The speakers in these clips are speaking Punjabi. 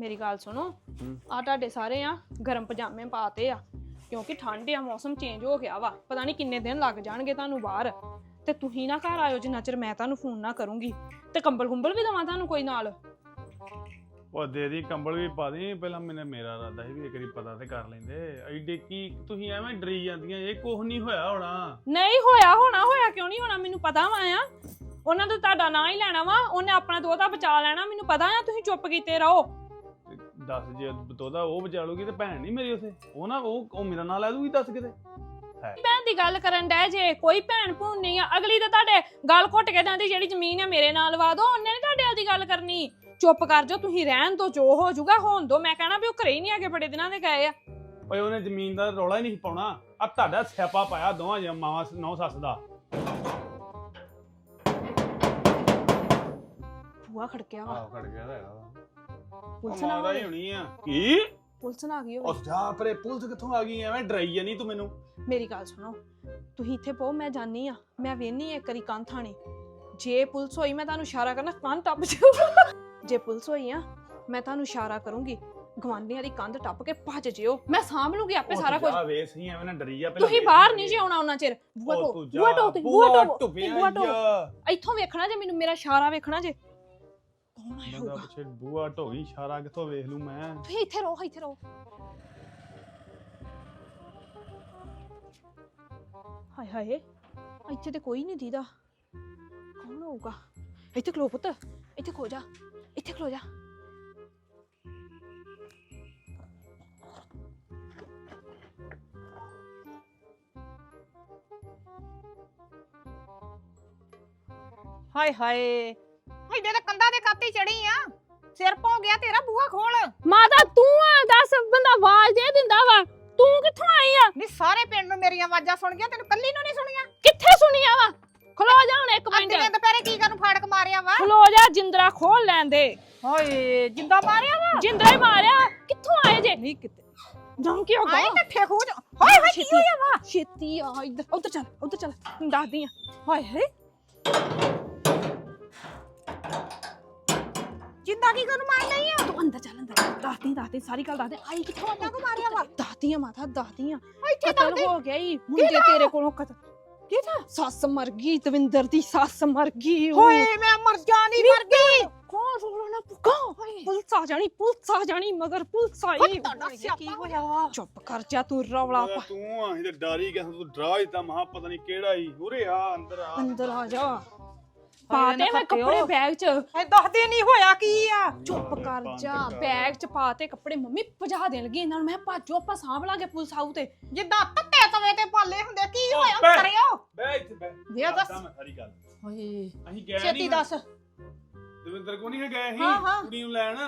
ਮੇਰੀ ਗੱਲ ਸੁਣੋ। ਆ ਤੁਹਾਡੇ ਸਾਰੇ ਆ ਗਰਮ ਪਜਾਮੇ ਪਾਤੇ ਆ। ਕਿਉਂਕਿ ਠੰਡ ਆ ਮੌਸਮ ਚੇਂਜ ਹੋ ਗਿਆ ਵਾ। ਪਤਾ ਨਹੀਂ ਕਿੰਨੇ ਦਿਨ ਲੱਗ ਜਾਣਗੇ ਤੁਹਾਨੂੰ ਬਾਹਰ। ਤੇ ਤੁਸੀਂ ਨਾ ਘਰ ਆਇਓ ਜਿੰਨਾ ਚਿਰ ਮੈਂ ਤੁਹਾਨੂੰ ਫੋਨ ਨਾ ਕਰੂੰਗੀ। ਤੇ ਕੰਬਲ ਕੁੰਬਲ ਵੀ ਦਵਾਂ ਤੁਹਾਨੂੰ ਕੋਈ ਨਾਲ? ਉਹ ਦੇ ਦੀ ਕੰਬਲ ਵੀ ਪਾ ਦੇ ਪਹਿਲਾਂ ਮੈਨੇ ਮੇਰਾ ਇਰਾਦਾ ਸੀ ਵੀ ਇੱਕ ਵਾਰੀ ਪਤਾ ਤੇ ਕਰ ਲੈਂਦੇ। ਐਡੇ ਕੀ ਤੁਸੀਂ ਐਵੇਂ ਡਰੀ ਜਾਂਦੀਆਂ ਇਹ ਕੁਝ ਨਹੀਂ ਹੋਇਆ ਹੋਣਾ। ਨਹੀਂ ਹੋਇਆ ਹੋਣਾ ਹੋਇਆ ਕਿਉਂ ਨਹੀਂ ਹੋਣਾ? ਮੈਨੂੰ ਪਤਾ ਵਾ ਆ। ਉਹਨਾਂ ਦਾ ਤੁਹਾਡਾ ਨਾਂ ਹੀ ਲੈਣਾ ਵਾ ਉਹਨੇ ਆਪਣਾ ਦੋਤਾ ਬਚਾ ਲੈਣਾ ਮੈਨੂੰ ਪਤਾ ਆ ਤੁਸੀਂ ਚੁੱਪ ਕੀਤੇ ਰਹੋ। ਦੱਸ ਜੇ ਬਤੋਦਾ ਉਹ ਬਚਾ ਲੂਗੀ ਤੇ ਭੈਣ ਨਹੀਂ ਮੇਰੀ ਉਥੇ। ਉਹ ਨਾ ਉਹ ਉਹ ਮੇਰਾ ਨਾਂ ਲੈ ਦੂਗੀ ਦੱਸ ਕਿਤੇ ਭੈਣ ਦੀ ਗੱਲ ਕਰਨ ਡੈ ਜੇ ਕੋਈ ਭੈਣ ਭੂਣ ਨਹੀਂ ਆ। ਅਗਲੀ ਤਾਂ ਤੁਹਾਡੇ ਗੱਲ ਘੁੱਟ ਕੇ ਜਾਂਦੀ ਜਿਹੜੀ ਜ਼ਮੀਨ ਹੈ ਮੇਰੇ ਨਾਲ ਲਵਾ ਦੋ ਉਹਨੇ ਨਹੀਂ ਤੁਹਾਡੇ ਨਾਲ ਦੀ ਗੱਲ ਕਰਨੀ। ਚੁੱਪ ਕਰ ਜਾਓ ਤੁਸੀਂ ਰਹਿਣ ਤੋਂ ਜੋ ਹੋ ਜਾਊਗਾ ਹੋਣ ਦੋ। ਮੈਂ ਕਹਿਣਾ ਵੀ ਉਹ ਘਰੇ ਹੀ ਨਹੀਂ ਆਗੇ ਬੜੇ ਦਿਨਾਂ ਦੇ ਗਏ ਆ। ਓਏ ਉਹਨੇ ਜ਼ਮੀਨ ਦਾ ਰੌਲਾ ਹੀ ਨਹੀਂ ਪਾਉਣਾ। ਆ ਤੁਹਾਡਾ ਸਿਆਪਾ ਪਾਇਆ ਦੋਵਾਂ ਜਿਹਾ ਮਾਵਾਂ ਨੌ ਸੱਸ ਦਾ। ਭੂਆ ਖੜਕਿਆ ਵਾ। ਆਹ ਖੜ ਗਿਆ ਤਾਂ ਹੈਗਾ ਪੁਲਿਸ ਨਾ ਹੀ ਹੋਣੀ ਆ। ਕੀ? ਪੁਲਿਸ ਨਾ ਆ ਗਈ ਹੋਵੇ? ਉਸ ਜਾ ਪਰੇ ਪੁਲਿਸ ਕਿੱਥੋਂ ਆ ਗਈ? ਐਵੇਂ ਡਰਾਈ ਜਾਨੀ ਤੂੰ ਮੈਨੂੰ। ਮੇਰੀ ਗੱਲ ਸੁਣੋ। ਤੁਸੀਂ ਇੱਥੇ ਪਓ ਮੈਂ ਜਾਣੀ ਆ। ਮੈਂ ਵੇਹਨੀ ਇੱਕ ਵਾਰੀ ਕੰਨ ਥਾਣੀ। ਜੇ ਪੁਲਿਸ ਹੋਈ ਮੈਂ ਤੁਹਾਨੂੰ ਇਸ਼ਾਰਾ ਕਰਨਾ ਕੰਨ ਟੱਪ ਜਾਊ ਜੇ ਪੁਲਿਸ ਹੋਈ ਆ ਮੈਂ ਤੁਹਾਨੂੰ ਇਸ਼ਾਰਾ ਕਰੂੰਗੀ। ਗਵਾਂਢੀਆਂ ਦੀ ਕੰਧ ਟੱਪ ਕੇ ਭੱਜ ਜਿਓ। ਮੈਂ ਸਾਂਭ ਲੂੰਗੀ ਆਪੇ ਸਾਰਾ ਕੁਝ ਜਾ ਵੇ ਸਹੀ ਐਵੇਂ ਨਾ ਡਰੀ ਜਾ ਪਹਿਲਾਂ ਤੁਸੀਂ ਬਾਹਰ। ਨਹੀਂ ਜੇ ਆਉਣਾ ਉਹਨਾਂ ਚਿਰ। ਬੂਆ ਟੋ ਬੂਆ ਟੋ ਬੂਆ ਟੋ ਬੂਆ। ਇੱਥੋਂ ਵੇਖਣਾ ਜੇ ਮੈਨੂੰ ਮੇਰਾ ਇਸ਼ਾਰਾ ਵੇਖਣਾ ਜੇ। ਕੌਣ ਬੰਦਾ ਹੋਊਗਾ ਪਿੱਛੇ ਬੂਆ ਢੋਈ ਇਸ਼ਾਰਾ ਕਿੱਥੋਂ ਵੇਖ ਲੂ ਮੈਂ? ਤੁਸੀਂ ਇੱਥੇ ਰਹੋ ਇੱਥੇ ਰਹੋ ਹਾਏ ਹਾਏ ਇੱਥੇ ਤੇ ਕੋਈ ਨਹੀਂ ਦੀਦਾ। ਕੌਣ ਹੋਊਗਾ ਇੱਥੇ ਖਲੋ ਪੁੱਤ ਇੱਥੇ ਖੋ ਜਾ ਇੱਥੇ ਖਲੋ ਜਾ। ਹਾਏ ਹਾਏ ਇਹਦੇ ਕੰਧਾਂ ਦੇ ਕਾਤੀ ਚੜੀ ਆ। ਸਿਰ ਪੌ ਗਿਆ ਤੇਰਾ ਬੂਹਾ ਖੋਲ। ਮਾਤਾ ਤੂੰ ਆ ਦੱਸ ਬੰਦਾ ਆਵਾਜ਼ ਦੇ ਦਿੰਦਾ ਵਾ। ਤੂੰ ਕਿੱਥੋਂ ਆਈ ਆ? ਨਹੀਂ ਸਾਰੇ ਪਿੰਡ ਨੂੰ ਮੇਰੀਆਂ ਆਵਾਜ਼ਾਂ ਸੁਣ ਗਿਆ ਤੈਨੂੰ ਕੱਲੀ ਨੂੰ ਨਹੀਂ ਸੁਣੀਆਂ? ਕਿੱਥੇ ਸੁਣੀਆ ਵਾ? ਖਲੋ ਜਾ ਹੁਣ ਇੱਕ ਅੱਜ ਦੇ ਮਿੰਟ ਦੁਪਹਿਰੇ ਕੀ ਕਰਨ ਫਾੜਕ ਮਾਰਿਆ ਵਾ? ਖਲੋ ਜਾ ਜਿੰਦਰਾ ਖੋਲ ਲੈਂਦੇ ਹਾਏ ਜਿੰਦਾ ਮਾਰਿਆ ਵਾ? ਜਿੰਦਰਾ ਹੀ ਮਾਰਿਆ। ਕਿੱਥੋਂ ਆਏ ਜੇ? ਨਹੀਂ ਕਿਤੇ। ਜੰਮ ਕੀ ਹੋ ਆਏ ਗਿਆ ਖੂਜ ਹਾਏ ਹਾਏ ਕੀ ਛੇਤੀ। ਹੋਇਆ ਵਾ? ਛੇਤੀ ਆ ਇੱਧਰ ਉੱਧਰ ਚੱਲ ਉੱਧਰ ਚੱਲ। ਦੱਸਦੀ ਆ। ਹਾਏ ਹਾਏ। ਜਿੰਦਾ ਕੀ ਕਰਨ ਮਾਰ ਲਈ ਆ? ਤੂੰ ਅੰਦਰ ਚੱਲ ਅੰਦਰ ਦੱਸਦੀ ਦੱਸਦੀ ਸਾਰੀ ਗੱਲ ਦੱਸਦੀ। ਆਈ ਕਿੱਥੋਂ ਆ? ਕੁ ਮਾਰਿਆ ਵਾ? ਦੱਸਦੀ ਆ ਮਾਤਾ ਦੱਸਦੀ ਆ। ਇੱਥੇ ਦੱਸਦੇ। ਹੋ ਗਿਆ ਈ। ਮੁੰਡੇ ਤੇਰੇ ਕੋਲੋਂ ਕਤਲ ਕਿਹਦਾ? ਸੱਸ ਮਰ ਗਈ ਦਵਿੰਦਰ ਦੀ ਸੱਸ ਮਰ ਗਈ। ਹੋਏ ਮੈਂ ਮਰ ਜਾਣੀ ਮਰ ਗਈ। ਕੌਣ ਰੋਣਾ ਪੁੱਕਾ ਪੁਲਿਸ ਆ ਜਾਣੀ ਪੁਲਿਸ ਆ ਜਾਣੀ ਮਗਰ ਪੁਲਿਸ ਆਈ। ਸਿਆਪਾ ਹੋਇਆ ਵਾ? ਚੁੱਪ ਕਰ ਜਾ ਤੂੰ ਰੌਲਾ ਪਾ। ਤੂੰ ਆ ਇਹਦੇ ਡਾਰੀ ਗਿਆ ਤੂੰ ਡਰਾ ਦਿੱਤਾ ਮਹਾ ਪਤਾ ਨਹੀਂ ਕਿਹੜਾ ਹੀ ਉਰੇ ਆ ਅੰਦਰ ਆ। ਅੰਦਰ ਆ ਜਾ। ਹਾਏ ਪਾ ਦੇ ਮੈਂ। ਕੱਪੜੇ ਬੈਗ 'ਚ। ਐ ਦੱਸਦੇ ਨਹੀਂ ਹੋਇਆ ਕੀ ਆ? ਚੁੱਪ ਕਰ ਜਾ। ਬੈਗ 'ਚ ਪਾ ਤੇ ਕੱਪੜੇ ਮੰਮੀ ਭਜਾ ਦੇਣ ਲੱਗੀ ਇਹਨਾਂ ਨੂੰ। ਮੈਂ ਭਾਜੋ ਆਪਾਂ ਸਾਂਭ ਲਾਂਗੇ ਪੁਲਿਸ ਆਊ ਤੇ। ਜਿੱਦਾਂ ਤੱਤੇ ਤਵੇ ਤੇ ਪਾਲੇ ਹੁੰਦੇ ਕੀ ਹੋਇਆ। ਕਰਿਓ। ਬੈ ਇੱਥੇ ਬੈ ਵੇ ਦੱਸ। ਮੈਂ ਸਾਰੀ ਗੱਲ। ਹਾਏ। ਅਸੀਂ ਗਏ ਛੇਤੀ ਨਹੀਂ ਦੱਸ। ਦਵਿੰਦਰ ਕੋ ਨਹੀਂ ਗਏ ਸੀ। ਕੁੜੀ ਨੂੰ ਲੈਣ।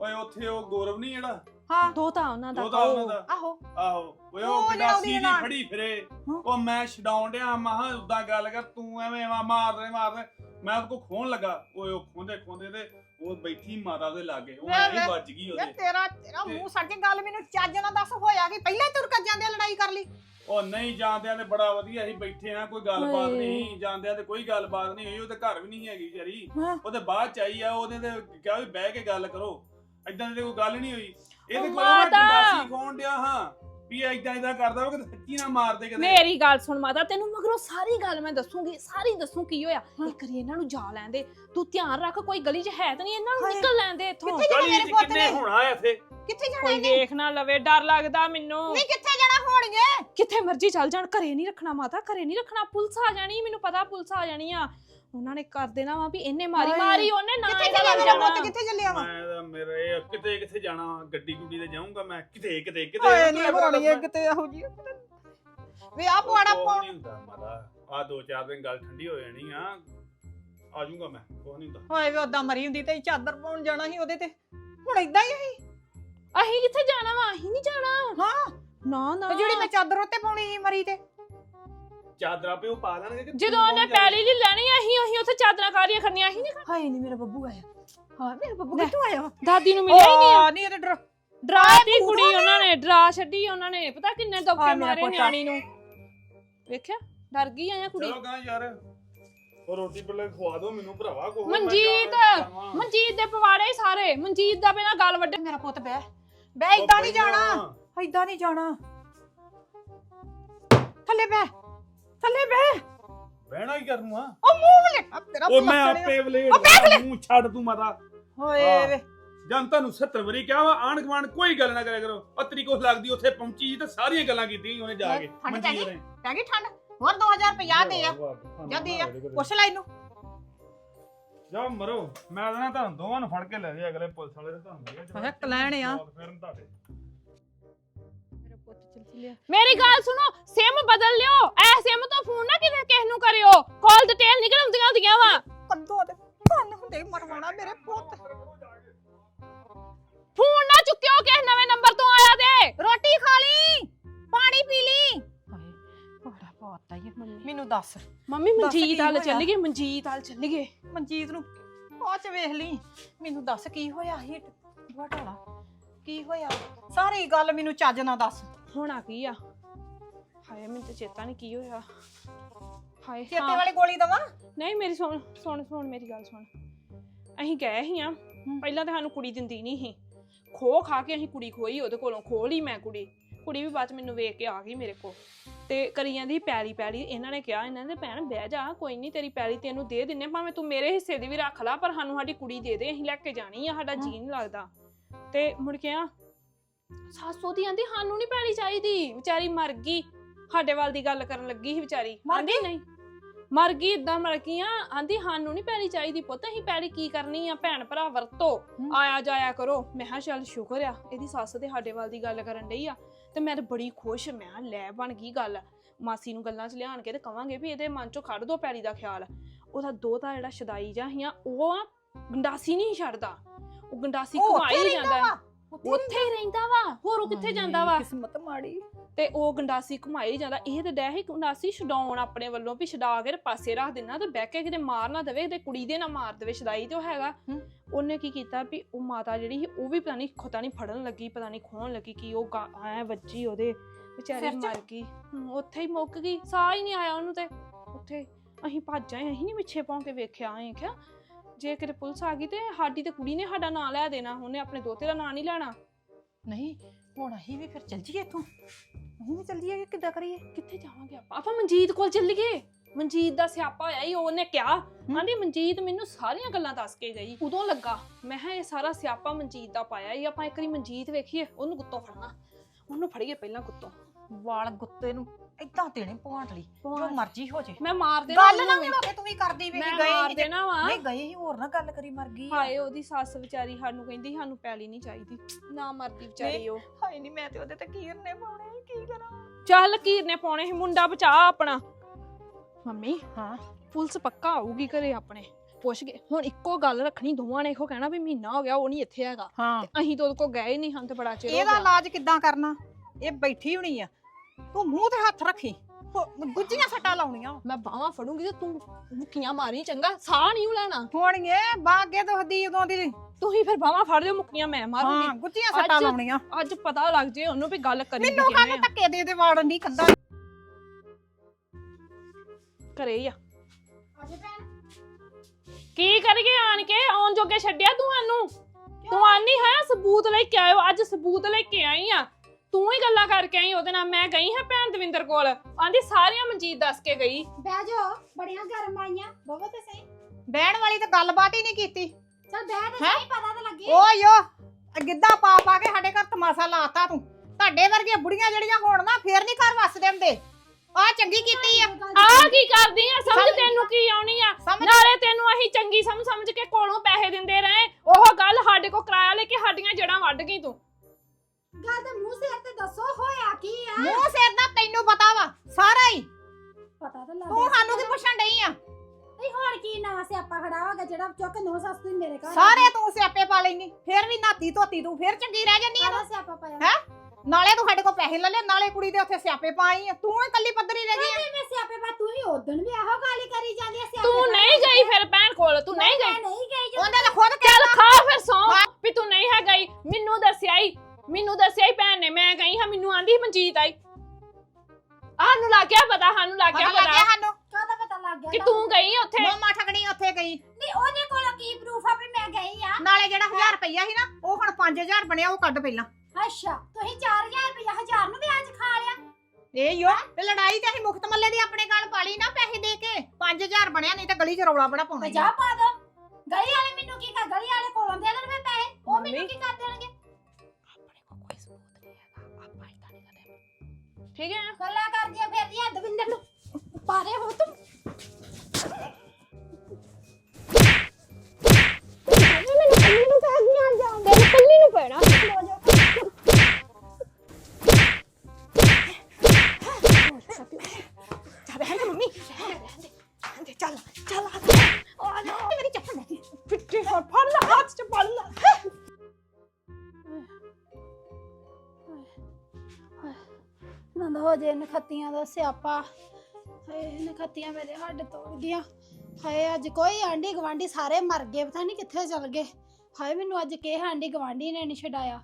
ਓਏ ਉੱਥੇ ਉਹ ਗੌਰਵ ਨਹੀਂ ਜਿਹੜਾ? ਹਾਂ। ਦੋ ਤਾਂ ਉਹਨਾਂ ਦਾ ਉਹ ਤਾਂ ਉਹਨਾਂ ਦਾ। ਆਹੋ। ਆਹੋ। ਓਏ ਉਹ ਉਹ ਗਡਾਸੀ ਉਹਦੀ ਦੀ ਨਾਲ। ਫੜੀ ਫਿਰੇ। ਹਾਂ। ਉਹ ਮੈਂ ਛਡਾਉਣ ਡਿਆ ਮਹਾ ਉਦਾਂ ਗੱਲ ਕਰ ਤੂੰ ਐਵੇਂ ਵਾ ਮਾਰਦੇ ਮਾਰਦੇ। ਮੈਂ ਉਹਦੇ ਕੋ ਖੋਣ ਲੱਗਾ। ਓਏ ਉਹ ਖੋਂਦੇ ਖੋਂਦੇ ਤੇ ਉਹ ਬੈਠੀ ਮਾਤਾ ਦੇ ਲਾਗੇ। ਉਹ ਵੇ, ਵੱਜ ਗਈ ਯਾਰ ਉਹਦੇ। ਤੇਰਾ ਤੇਰਾ ਮੂੰਹ ਸੱਟ ਕੇ ਗੱਲ ਮੈਨੂੰ ਚੱਜ ਨਾਲ ਦੱਸ ਹੋਇਆ ਕਿ? ਪਹਿਲਾਂ ਹੀ ਤੁਰ ਕੇ ਜਾਂਦੇ ਲੜਾਈ ਕਰ ਲਈ। ਉਹ ਨਹੀਂ ਜਾਂਦਿਆਂ ਤੇ ਬੜਾ ਵਧੀਆ ਸੀ ਬੈਠੇ ਆ ਕੋਈ ਗੱਲਬਾਤ ਓਏ। ਨਹੀਂ। ਜਾਂਦਿਆਂ ਤੇ ਕੋਈ ਗੱਲਬਾਤ ਨਹੀਂ ਹੋਈ ਉਹਦੇ ਘਰ ਵੀ ਨਹੀਂ ਹੈਗੀ ਵਿਚਾਰੀ। ਹਾਂ। ਉਹਦੇ ਬਾਅਦ ਚ ਆਈ ਆ ਉਹਦੇ ਤੇ ਕਿਹਾ ਵੀ ਬਹਿ ਕੇ ਗੱਲ ਕਰੋ। ਇਦਾਂ ਦੀ ਕੋਈ ਗੱਲ ਨਹੀਂ ਹੋਈ। ਇਹਦੇ ਕੋਲ ਮੈਂ ਮਾਤਾ। ਗੰਡਾਸੀ ਖੋਣ ਡਿਆ ਹਾਂ ਵੀ ਇਦਾਂ ਇਦਾਂ ਕਰਦਾ ਵਾ ਕਿ ਸੱਚੀ ਨਾ ਮਾਰ ਦੇ ਕਿਤੇ। ਮੇਰੀ ਗੱਲ ਸੁਣ ਮਾਤਾ ਤੈਨੂੰ ਮਗਰੋਂ ਸਾਰੀ ਗੱਲ ਮੈਂ ਦੱਸੂਗੀ ਸਾਰੀ ਦੱਸੂ ਕੀ ਹੋਇਆ? ਇੱਕ ਵਾਰੀ ਇਹਨਾਂ ਨੂੰ ਜਾ ਲੈਂਦੇ ਤੂੰ ਧਿਆਨ ਰੱਖ ਕੋਈ ਗਲੀ 'ਚ ਹੈ ਤਾਂ ਨਹੀਂ ਇਹਨਾਂ ਨੂੰ ਹਾਏ। ਨਿਕਲ ਲੈਂਦੇ ਇੱਥੋਂ। ਕਿੱਥੇ ਜਾਣਾ ਗਲੀ ਮੇਰੇ ਚ ਪੁੱਤ ਕਿੰਨੇ ਨੇ? ਹੋਣਾ ਇੱਥੇ? ਕਿੱਥੇ ਜਾਣਾ ਕੋਈ ਇਹਨੇ? ਵੇਖ ਨਾ ਲਵੇ ਡਰ ਲੱਗਦਾ ਮੈਨੂੰ। ਨਹੀਂ ਕਿੱਥੇ ਜਾਣਾ ਹੋਣਗੇ? ਕਿੱਥੇ ਮਰਜ਼ੀ ਚੱਲ ਜਾਣ ਘਰੇ ਨਹੀਂ ਰੱਖਣਾ ਮਾਤਾ ਘਰੇ ਨਹੀਂ ਰੱਖਣਾ ਪੁਲਿਸ ਆ ਜਾਣੀ ਮੈਨੂੰ ਪਤਾ ਪੁਲਿਸ ਆ ਜਾਣੀ ਆ। ਉਹਨਾਂ ਨੇ ਕਰ ਦੇਣਾ ਵਾ ਵੀ ਇਹਨੇ ਮਾਰੀ ਹਾਏ। ਮਾਰੀ ਉਹਨੇ ਨਾ ਕਿੱਥੇ ਇਹਦਾ ਚੱਲਿਆ ਲੱਗ ਮੇਰਾ ਜਾਣਾ। ਪੁੱਤ? ਕਿੱਥੇ ਚੱਲਿਆ ਵਾ? ਮੈਂ ਤਾਂ ਮੇਰੇ ਇਹ ਕਿਤੇ ਕਿੱਥੇ ਜਾਣਾ ਗੱਡੀ ਗੁੱਡੀ ਤੇ ਜਾਊਂਗਾ ਮੈਂ। ਕਿਤੇ ਕਿਤੇ ਕਿਤੇ ਓਏ ਨਹੀਂ ਹੋਣੀ ਹੈ ਲੱਭਣਾ। ਕਿਤੇ ਇਹੋ ਜੀ ਵੇ ਆ ਪਵਾੜਾ ਉਹ ਪਾਉਣ ਨਹੀਂ ਹੁੰਦਾ ਮਾਦਾ ਆ ਦੋ ਚਾਰ ਦਿਨ ਗੱਲ ਠੰਡੀ ਹੋ ਜਾਣੀ ਆ। ਆ ਜਾਊਂਗਾ ਮੈਂ ਉਹ ਨਹੀਂ ਹੁੰਦਾ। ਹੋਏ ਵੇ ਉਦਾਂ ਮਰੀ ਹੁੰਦੀ ਤੇ ਚਾਦਰ ਪਾਉਣ ਜਾਣਾ ਸੀ ਉਹਦੇ ਤੇ। ਹੁਣ ਇਦਾਂ ਹੀ ਅਸੀਂ? ਅਸੀਂ ਕਿੱਥੇ ਜਾਣਾ ਵਾ? ਅਸੀਂ ਨਹੀਂ ਜਾਣਾ। ਹਾਂ। ਨਾ ਨਾ। ਤੇ ਜਿਹੜੀ ਮੈਂ ਚਾਦਰ ਉੱਤੇ ਪਾਉਣੀ ਸੀ ਮਰੀ ਤੇ? ਚਾਦਰਾਂ ਪਿਓ ਪਾ ਲੈਣਗੇ ਕਿ ਜਦੋਂ ਤੂੰ ਉਹਨੇ? ਪੈਲੀ ਲਈ ਲੈਣੀ ਅਸੀਂ ਅਸੀਂ ਉੱਥੇ ਚਾਦਰਾਂ ਕਾਰੀਆਂ ਖੜਨੀਆਂ ਅਸੀਂ ਨਹੀਂ ਹਾਏ ਨਹੀਂ ਮੇਰਾ ਬੱਬੂ ਆਇਆ। ਹਾਂ ਮੇਰਾ ਬੱਬੂ ਲੈ। ਕਿੱਥੋਂ ਆਇਆ? ਵਾ ਦਾਦੀ ਨੂੰ ਮਿਲਿਆ ਹੀ ਨਹੀਂ ਆ। ਨਹੀਂ ਇਹਦੇ ਡਰ ਡਰਾਤੀ ਭੂਤ ਕੁੜੀ ਉਹਨੇ। ਨੇ ਡਰਾ ਛੱਡੀ ਉਹਨਾਂ ਨੇ। ਪਤਾ ਕਿੰਨੇ ਦਬਕੇ ਹਾਏ ਮੇਰਾ ਮਾਰੇ ਪੋਤਾ। ਨਿਆਣੀ ਨੂੰ। ਵੇਖਿਆ? ਡਰ ਗਈ ਆ ਕੁੜੀ? ਚਲੋ ਗਾ ਯਾਰ। ਉਹ ਰੋਟੀ ਪਹਿਲਾਂ ਖਵਾ ਦਿਓ ਮੈਨੂੰ ਭਰਾਵਾ ਕੋ ਮਨਜੀਤ ਮਨਜੀਤ ਦੇ ਪਵਾੜੇ ਹੀ ਸਾਰੇ। ਮਨਜੀਤ ਦਾ ਬਿਨਾ ਗੱਲ ਵੱਡੇ ਮੇਰਾ ਪੁੱਤ ਬਹਿ। ਬਹਿ ਇਦਾਂ ਨਹੀਂ ਜਾਣਾ। ਇਦਾਂ ਨਹੀਂ ਜਾਣਾ। ਥੱਲੇ ਬਹਿ। ਥੱਲੇ ਬਹਿ। ਬਹਿਣਾ ਹੀ ਕਰਨੂ ਆ? ਉਹ ਮੂੰਹ ਵਲੇ ਤੇਰਾ ਉਹ ਮੈਂ ਪਲੱਤਣ ਆਪੇ ਉਹ ਬੈਠ ਮੂੰਹ ਛੱਡ ਤੂੰ ਮਾਤਾ। ਹੋਏ ਵੇ। ਜਨ ਤੁਹਾਨੂੰ 70 ਵਾਰੀ ਕਿਹਾ ਵਾ ਆਣ ਗਵਾਣ ਕੋਈ ਗੱਲ ਨਾ ਕਰਿਆ ਕਰੋ। ਪਤਰੀ ਕੋਸ ਲੱਗਦੀ ਉੱਥੇ ਪਹੁੰਚੀ ਤੇ ਸਾਰੀਆਂ ਗੱਲਾਂ ਕੀਤੀਆਂ ਉਹਨੇ ਜਾ ਕੇ। ਠੰਡ ਮੰਜੀ ਪੈ ਗਈ? ਪੈ ਗਈ ਠੰਡ? ਹੋਰ 2000 ਰੁਪਇਆ ਦੇ ਆ। ਜਾ ਦੇ ਆ। ਪੁੱਛ ਲੈ ਇਹਨੂੰ। ਜਾ ਮਰੋ। ਮੈਂ ਤਾਂ ਨਾ ਤੁਹਾਨੂੰ ਦੋਵਾਂ ਨੂੰ ਫੜ ਕੇ ਲੈ ਜਾਏ ਅਗਲੇ ਪੁਲਿਸ ਵਾਲੇ ਤੇ ਤੁਹਾਨੂੰ ਲੈ ਅੱਛਾ, ਕਲੈਣ ਆ। ਫਿਰਨ ਤੁਹਾਡੇ ਮੇਰਾ ਗੱਲ ਸੁਣੋ ਸਿਮ ਬਦਲ ਲਿਓ। ਐ ਸਿਮ ਤੋਂ ਫੋਨ ਨਾ ਕਿਤੇ ਕਿਸ ਨੂੰ ਕਰਿਓ। ਕਾਲ ਡਿਟੇਲ ਨਿਕਲ ਆਉਂਦੀਆਂ ਹੁੰਦੀਆਂ ਵਾ। ਕੰਦੋਂ ਦੇ ਕੰਨ ਹੁੰਦੇ ਮਰਵਾਣਾ ਮੇਰੇ ਪੁੱਤ। ਫੋਨ ਨਾ ਚੁੱਕਿਓ ਕਿਸ ਨਵੇਂ ਨੰਬਰ ਤੋਂ ਆਇਆ ਤੇ। ਰੋਟੀ ਖਾ ਲਈ ਪਾਣੀ ਪੀ ਲਈ। ਹਾਏ ਬੜਾ ਪਾਤਾ ਹੀ ਮੈਨੂੰ ਦੱਸ। ਮੰਮੀ ਮਨਜੀਤ ਹਾਲ? ਚੱਲ ਗਏ ਮਨਜੀਤ ਹਾਲ ਚੱਲ ਗਏ ਮਨਜੀਤ ਨੂੰ ਬਾਅਦ ਚ ਵੇਖ ਲਈ। ਮੈਨੂੰ ਦੱਸ ਕੀ ਹੋਇਆ ਸੀ? ਘਟਾਲਾ ਕੀ ਹੋਇਆ? ਸਾਰੀ ਗੱਲ ਮੈਨੂੰ ਚੱਜ ਨਾਲ ਦੱਸ। ਹੋਣਾ ਕੀ ਆ? ਹਾਏ ਮੈਨੂੰ ਤੇ ਚੇਤਾ ਨਹੀਂ ਕੀ ਹੋਇਆ। ਹਾਏ ਚੇਤੇ ਹਾਂ। ਵਾਲੀ ਗੋਲੀ ਦਵਾਂ? ਨਹੀਂ ਮੇਰੀ ਸੁਣ ਸੁਣ ਸੁਣ ਮੇਰੀ ਗੱਲ ਸੁਣ। ਅਸੀਂ ਗਏ ਸੀ ਆ। ਪਹਿਲਾਂ ਤਾਂ ਸਾਨੂੰ ਕੁੜੀ ਦਿੰਦੀ ਨਹੀਂ ਸੀ। ਖੋ ਖਾ ਕੇ ਅਸੀਂ ਕੁੜੀ ਖੋਈ ਉਹਦੇ ਕੋਲੋਂ ਖੋਹ ਲਈ ਮੈਂ ਕੁੜੀ। ਕੁੜੀ ਵੀ ਬਾਅਦ ਚ ਮੈਨੂੰ ਵੇਖ ਕੇ ਆ ਗਈ ਮੇਰੇ ਕੋਲ। ਤੇ ਕਰੀ ਜਾਂਦੀ ਪੈਲੀ ਪੈਲੀ। ਇਹਨਾਂ ਨੇ ਕਿਹਾ ਇਹਨਾਂ ਦੇ ਭੈਣ ਬਹਿ ਜਾ ਕੋਈ ਨਹੀਂ ਤੇਰੀ ਪੈਲੀ ਤੈਨੂੰ ਦੇ ਦਿੰਨੇ ਭਾਵੇਂ ਤੂੰ ਮੇਰੇ ਹਿੱਸੇ ਦੀ ਵੀ ਰੱਖ ਲੈ ਪਰ ਸਾਨੂੰ ਸਾਡੀ ਕੁੜੀ ਦੇ ਦੇ ਅਸੀਂ ਲੈ ਕੇ ਜਾਣੀ ਆ ਸਾਡਾ ਜੀ ਨਹੀਂ ਲੱਗਦਾ। ਤੇ ਮੁੜ ਕੇ ਆ। ਸਾਸੋ ਦੀ ਆਂਦੀ ਸਾਨੂੰ ਨਹੀਂ ਪੈਲੀ ਚਾਹੀਦੀ। ਵਿਚਾਰੀ ਮਰ ਗਈ। ਸਾਡੇ ਵੱਲ ਦੀ ਗੱਲ ਕਰਨ ਲੱਗੀ ਸੀ ਵਿਚਾਰੀ। ਮਰ ਆਂਦੀ ਨਹੀਂ। ਮਰ ਗਈ ਇਦਾਂ ਮਰ ਗਈ ਆ। ਆਂਦੀ ਸਾਨੂੰ ਨਹੀਂ ਪੈਲੀ ਚਾਹੀਦੀ ਪੁੱਤ। ਅਸੀਂ ਪੈਲੀ ਕੀ ਕਰਨੀ ਆ? ਭੈਣ ਭਰਾ ਵਰਤੋ। ਹਮ। ਆਇਆ ਜਾਇਆ ਕਰੋ। ਮੈਂ ਕਿਹਾ ਚੱਲ ਸ਼ੁਕਰ ਆ। ਇਹਦੀ ਸੱਸ ਤੇ ਸਾਡੇ ਵੱਲ ਦੀ ਗੱਲ ਕਰਨ ਡਈ ਆ। ਤੇ ਮੈਂ ਤਾਂ ਬੜੀ ਖੁਸ਼ ਮੈਂ ਕਿਹਾ ਲੈ ਬਣ ਗਈ ਗੱਲ। ਮਾਸੀ ਨੂੰ ਗੱਲਾਂ 'ਚ ਲਿਆਣ ਕੇ ਤੇ ਕਵਾਂਗੇ ਵੀ ਇਹਦੇ ਮਨ 'ਚੋਂ ਕੱਢ ਦੋ ਪੈਲੀ ਦਾ ਖਿਆਲ। ਉਹਦਾ ਦੋਤਾ ਜਿਹੜਾ ਸ਼ਦਾਈ ਜਾਂ ਹੀਆਂ ਉਹ ਆ ਗੰਡਾਸੀ ਨਹੀਂ ਛੱਡਦਾ। ਉਹ ਗੰਡਾਸੀ ਉਹ ਘੁਮਾਈ ਉੱਥੇ ਜਾਂਦਾ ਹੈ। ਵਾ। ਉੱਥੇ ਹੀ ਰਹਿੰਦਾ ਵਾ। ਹੋਰ ਉਹ ਕਿੱਥੇ ਜਾਂਦਾ ਵਾ? ਕਿਸਮਤ ਮਾੜੀ। ਤੇ ਉਹ ਗੰਡਾਸੀ ਘੁਮਾਈ ਜਾਂਦਾ। ਇਹ ਤੇ ਡੈ ਹੀ ਗੰਡਾਸੀ ਛਡਾਉਣ ਆਪਣੇ ਵੱਲੋਂ ਵੀ ਛਡਾ ਕੇ ਤੇ ਪਾਸੇ ਰੱਖ ਦੇਣਾ ਤੇ ਬਹਿ ਕੇ ਕਿਤੇ ਮਾਰ ਨਾ ਦੇਵੇ ਤੇ ਕੁੜੀ ਦੇ ਨਾ ਮਾਰ ਦੇਵੇ ਛਦਾਈ ਤੇ ਉਹ ਹੈਗਾ। ਹਮ। ਉਹਨੇ ਕੀ ਕੀਤਾ ਵੀ ਉਹ ਮਾਤਾ ਜਿਹੜੀ ਸੀ ਉਹ ਵੀ ਪਤਾ ਨਹੀਂ ਖੁਦਾ ਨਹੀਂ ਫੜਨ ਲੱਗੀ ਪਤਾ ਨਹੀਂ ਖੋਣ ਲੱਗੀ ਕੀ ਉਹ ਗਾ- ਐ ਵੱਜੀ ਉਹਦੇ। ਵਿਚਾਰੀ ਸਿਰ 'ਚ? ਮਰ ਗਈ। ਹਮ, ਉੱਥੇ ਹੀ ਮੁੱਕ ਗਈ। ਸਾਹ ਹੀ ਨਹੀਂ ਆਇਆ ਉਹਨੂੰ ਤੇ। ਉੱਥੇ ਅਸੀਂ ਭੱਜ ਆਏ ਅਸੀਂ ਨਹੀਂ ਪਿੱਛੇ ਪਾਉ ਕੇ ਵੇਖਿਆ ਆਏ ਕਿਹਾ ਜੇ ਕਿਤੇ ਪੁਲਿਸ ਆ ਗਈ ਤੇ ਸਾਡੀ ਤੇ ਕੁੜੀ ਨੇ ਸਾਡਾ ਨਾਂ ਲੈ ਦੇਣਾ ਉਹਨੇ ਆਪਣੇ ਦੋਤੇ ਦਾ ਨਾਂ ਨਹੀਂ ਲੈਣਾ। ਨਹੀਂ ਹੁਣ ਅਸੀਂ ਵੀ ਫਿਰ ਚੱਲ ਜੀਏ ਇੱਥੋਂ। ਅਸੀਂ ਵੀ ਚੱਲ ਜੀਏ ਕਿ ਕਿੱਦਾਂ ਕਰੀਏ? ਕਿੱਥੇ ਜਾਵਾਂਗੇ ਆਪਾਂ? ਆਪਾਂ ਮਨਜੀਤ ਕੋਲ ਚੱਲੀਏ ਮਨਜੀਤ ਦਾ ਸਿਆਪਾ ਹੋਇਆ ਹੀ ਉਹਨੇ ਕਿਹਾ ਆਂਦੀ ਮਨਜੀਤ ਮੈਨੂੰ ਸਾਰੀਆਂ ਗੱਲਾਂ ਦੱਸ ਕੇ ਗਈ। ਉਦੋਂ ਲੱਗਾ ਮੈਂ ਕਿਹਾ ਇਹ ਸਾਰਾ ਸਿਆਪਾ ਮਨਜੀਤ ਦਾ ਪਾਇਆ ਹੀ ਆਪਾਂ ਇੱਕ ਵਾਰੀ ਮਨਜੀਤ ਵੇਖੀਏ ਉਹਨੂੰ ਗੁੱਤੋਂ ਫੜਨਾ। ਉਹਨੂੰ ਫੜੀਏ ਪਹਿਲਾਂ ਗੁੱਤੋਂ। ਵਾਲ ਗੁੱਤੇ ਨੂੰ। ਏਦਾਂ ਦੇਣੇ ਪਵਾਂਟ ਲਈ ਜੋ ਮਰਜ਼ੀ ਹੋ ਜੇ। ਮੈਂ ਮਾਰ ਦੇਣਾ ਗੱਲ ਨਾ ਉਹਨੂੰ। ਮਿਲੋ ਤੂੰ ਵੀ ਕਰਦੀ ਵੀ ਮੈਂ ਗਏ ਮਾਰ ਸੀ ਦੇਣਾ ਵਾ। ਨਹੀਂ ਗਏ ਸੀ ਹੋਰ ਨਾ ਗੱਲ ਕਰੀ ਮਰ ਗਈ ਆ। ਹਾਏ ਉਹਦੀ ਸੱਸ ਵਿਚਾਰੀ ਸਾਨੂੰ ਕਹਿੰਦੀ ਸਾਨੂੰ ਪੈਲੀ ਨਹੀਂ ਚਾਹੀਦੀ। ਨਾ ਮਰਦੀ ਵਿਚਾਰੀ ਉਹ। ਹਾਏ ਨਹੀਂ ਮੈਂ ਤੇ ਉਹਦੇ ਤੇ ਕੀਰਨੇ ਪਾਉਣੇ ਕੀ ਕਰਾਂ? ਚੱਲ ਕੀਰ ਨੇ ਪਾਉਣੇ ਸੀ ਮੁੰਡਾ ਬਚਾ ਆਪਣਾ। ਮੰਮੀ ਹਾਂ। ਪੁਲਿਸ ਪੱਕਾ ਆਊਗੀ ਘਰੇ ਆਪਣੇ। ਪੁੱਛ ਗਏ ਹੁਣ ਇੱਕੋ ਗੱਲ ਰੱਖਣੀ ਦੋਵਾਂ ਨੇ ਇਹੋ ਕਹਿਣਾ ਵੀ ਮਹੀਨਾ ਹੋ ਗਿਆ ਉਹ ਨਹੀਂ ਇੱਥੇ ਹੈਗਾ। ਹਾਂ। ਅਸੀਂ ਤਾਂ ਉਹਦੇ ਕੋਲ ਗਏ ਨਹੀਂ ਹਾਂ ਤੇ ਬੜਾ ਚਿਰ ਹੋ ਇਹਦਾ ਗਿਆ। ਇਲਾਜ ਕਿੱਦਾਂ ਕਰਨਾ? ਇਹ ਬੈਠੀ ਹੋਣੀ ਆ। ਤੂੰ ਮੂੰਹ ਤੇ ਹੱਥ ਰੱਖੀ। ਹੋ- ਗੁੱਜੀਆਂ ਸੱਟਾਂ ਲਾਉਣੀਆਂ। ਮੈਂ ਬਾਹਾਂ ਫੜੂੰਗੀ ਤੇ ਤੂੰ ਮੁੱਕੀਆਂ ਮਾਰੀ ਚੰਗਾ? ਸਾਹ ਨਹੀਂ ਲੈਣਾ। ਹੋਣਗੇ ਬਾਗੇ ਦੁਖਦੀ ਉਦੋਂ ਦੀ। ਤੁਸੀਂ ਫਿਰ ਬਾਹਾਂ ਫੜ ਲਿਓ ਮੁੱਕੀਆਂ ਮੈਂ ਮਾਰੂੰਗੀ। ਹਾਂ ਗੁੱਜੀਆਂ ਸੱਟਾਂ ਅੱਜ- ਲਾਉਣੀਆਂ। ਅੱਜ ਪਤਾ ਲੱਗ ਜੇ ਉਹਨੂੰ ਵੀ ਗੱਲ ਕਰੀ ਮੈਨੂੰ ਕਾਹਨੂੰ ਧੱਕੇ ਦੇ ਦੇ ਵਾੜਨ ਦੀ ਕੰਦਾ ਘਰੇ ਹੀ ਆ। ਕੀ ਕਰੀਏ ਆਣ ਕੇ? ਆਉਣ ਜੋਗੇ ਛੱਡਿਆ ਤੂੰ ਸਾਨੂੰ ਤੂੰ ਆਨੀ ਹੈ ਸਬੂਤ ਲੈ ਕੇ ਆਇਓ ਅੱਜ ਸਬੂਤ ਲੈ ਕੇ ਆਈ ਆ। ਤੂੰ ਹੀ ਗੱਲਾਂ ਕਰਕੇ ਆਈ ਉਹਦੇ ਨਾਲ ਮੈਂ ਗਈ ਹਾਂ ਭੈਣ ਦਵਿੰਦਰ ਕੋਲ। ਆਂਦੀ ਸਾਰੀਆਂ ਮਨਜੀਤ ਦੱਸ ਕੇ ਗਈ। ਬਹਿ ਜਾ ਬੜੀਆਂ ਗਰਮ ਆਈਆਂ ਬਹੁਤ ਸਹੀ। ਬਹਿਣ ਵਾਲੀ ਤਾਂ ਗੱਲਬਾਤ ਹੀ ਨਹੀਂ ਕੀਤੀ। ਚਲ ਬਹਿ ਤੇ ਹੈਂ? ਸਹੀ ਪਤਾ ਤਾਂ ਲੱਗੇ। ਓਏ ਓ ਗਿੱਧਾ ਪਾ ਪਾ ਕੇ ਸਾਡੇ ਘਰ ਤਮਾਸ਼ਾ ਲਾਤਾ ਤੂੰ। ਤੁਹਾਡੇ ਵਰਗੀਆਂ ਬੁੜੀਆਂ ਜਿਹੜੀਆਂ ਹੋਣ ਨਾ ਫੇਰ ਨਹੀਂ ਘਰ ਵਸਦੇ ਹੁੰਦੇ ਆ ਚੰਗੀ ਕੀਤੀ ਆ। ਆ ਕੀ ਕਰਦੀ ਆ? ਸਮਝ ਸਮਝ- ਤੈਨੂੰ ਕੀ ਆਉਣੀ ਆ? ਸਮਝ ਨਾਲੇ ਤੈਨੂੰ ਅਸੀਂ ਚੰਗੀ ਸਮਝ ਸਮਝ ਕੇ ਕੋਲੋਂ ਪੈਸੇ ਦਿੰਦੇ ਰਹੇ। ਉਹ ਗੱਲ ਸਾਡੇ ਕੋ ਕਿਰਾਇਆ ਲੈ ਕੇ ਸਾਡੀਆਂ ਜੜਾਂ ਵੱਢ ਗਈ ਤੂੰ। ਗੱਲ ਤੇ ਮੂੰਹ ਸਿਰ ਤੇ ਦੱਸੋ ਹੋਇਆ ਕੀ ਆ? ਮੂੰਹ ਸਿਰ ਦਾ ਤੈਨੂੰ ਪਤਾ ਵਾ ਸਾਰਾ ਹੀ। ਪਤਾ ਤਾਂ ਲੱਗ ਤੂੰ ਸਾਨੂੰ ਕੀ ਪੁੱਛਣ ਡਈ ਆ? ਨਹੀਂ ਹੋਰ ਕੀ ਨਾ ਸਿਆਪਾ ਖੜਾ ਹੋ ਗਿਆ ਜਿਹੜਾ ਚੁੱਕ ਨੋ ਸਸਤੀ ਮੇਰੇ ਘਰ ਸਾਰੇ ਤੂੰ ਸਿਆਪੇ ਪਾ ਲੈਨੀ ਫੇਰ ਵੀ ਨਾਤੀ ਧੋਤੀ ਤੂੰ ਫੇਰ ਚੰਗੀ ਰਹਿ ਜੰਨੀ ਆ ਸਾਰਾ ਸਿਆਪਾ ਪਾਇਆ। ਹੈਂ? ਨਾਲੇ ਤੂੰ ਸਾਡੇ ਕੋਲ ਪੈਸੇ ਲੈ ਲੈ ਨਾਲੇ ਕੁੜੀ ਦੇ ਉੱਥੇ ਸਿਆਪੇ ਪਾਈ ਆ। ਤੂੰ ਹੀ ਕੱਲੀ ਪੱਧਰੀ ਰਹਿ ਗਈ ਆ। ਨਹੀਂ ਮੈਂ ਸਿਆਪੇ ਪਾ ਤੂੰ ਹੀ ਉਦਣ ਵੀ ਇਹੋ ਗਾਲੀ ਕਰੀ ਜਾਂਦੀ ਆ ਸਿਆਪੇ ਤੂੰ। ਨਹੀਂ ਗਈ ਫਿਰ ਭੈਣ ਕੋਲ ਤੂੰ ਨਹੀਂ ਮੈਂ ਗਈ। ਨਹੀਂ ਗਈ ਜਦੋਂ ਮਨਜੀਤ ਆਈ ਆਨੂੰ ਲੱਗ ਗਿਆ ਪਤਾ ਸਾਨੂੰ ਲੱਗ ਗਿਆ ਪਤਾ ਲੱਗਿਆ ਪਤਾ। ਸਾਨੂੰ। ਕਾਹਦਾ ਪਤਾ ਲੱਗ ਲੱਗ ਗਿਆ ਕਿ। ਤੂੰ ਗਈ ਉੱਥੇ? ਮਾਮਾ ਠਗਣੀ ਉੱਥੇ ਗਈ। ਨਹੀਂ ਉਹਦੇ ਕੋਲ ਕੀ ਪ੍ਰੂਫ ਆ ਵੀ ਮੈਂ ਗਈ ਆ? ਨਾਲੇ ਜਿਹੜਾ 1000 ਰੁਪਈਆ ਸੀ ਨਾ ਉਹ ਹੁਣ 5000 ਬਣਿਆ ਉਹ ਕੱਢ ਪਹਿਲਾਂ। ਅੱਛਾ ਤੁਸੀਂ 4000 ਰੁਪਇਆ ਹਜ਼ਾਰ ਨੂੰ ਵਿਆਜ ਖਾ ਲਿਆ। ਇਹ ਯੋ ਤੇ ਲੜਾਈ ਤੇ ਅਸੀਂ ਮੁਖਤ ਮੱਲੇ ਦੀ ਆਪਣੇ ਗੱਲ ਪਾਲੀ ਨਾ ਪੈਸੇ ਦੇ ਕੇ। 5000 ਬਣਿਆ ਨਹੀਂ ਤੇ ਗਲੀ 'ਚ ਰੌਲਾ ਬੜਾ ਪਾਉਣਾ। ਜਾ ਪਾ ਦੋ। ਗਲੀ ਵਾਲੇ ਮੈਨੂੰ ਕੀ ਕਰ ਗਲੀ ਵਾਲੇ ਕੋਲੋਂ ਦੇ ਦੇਣਗੇ ਪੈਸੇ? ਉਹ ਮੈਨੂੰ ਮੰਮੀ। ਕੀ ਕਰ ਦੇਣਗੇ? ਠੀਕ ਹੈ? ਗੱਲਾਂ ਕਰਦੀਆਂ ਫਿਰਦੀਆਂ ਦਵਿੰਦਰ ਨੂੰ। ਪਾਰੇ ਹੋ ਤੁਮ ਮੈਨੂੰ ਕੱਲੀ ਨੂੰ ਪੈਣਾ। ਨਖੱਤੀਆਂ ਦਾ ਸਿਆਪਾ। ਹਾਏ, ਨਖੱਤੀਆਂ ਮੇਰੇ ਹੱਡ ਤੋੜ ਗਈਆਂ। ਹਾਏ, ਅੱਜ ਕੋਈ ਆਂਢੀ ਗਵਾਂਢੀ ਸਾਰੇ ਮਰ ਗਏ, ਪਤਾ ਨਹੀਂ ਕਿੱਥੇ ਚਲ ਗਏ। ਹਾਏ, ਮੈਨੂੰ ਅੱਜ ਕਿਹ ਆਂਢੀ ਗਵਾਂਢੀ ਨੇ ਨਹੀਂ ਛਡਾਇਆ।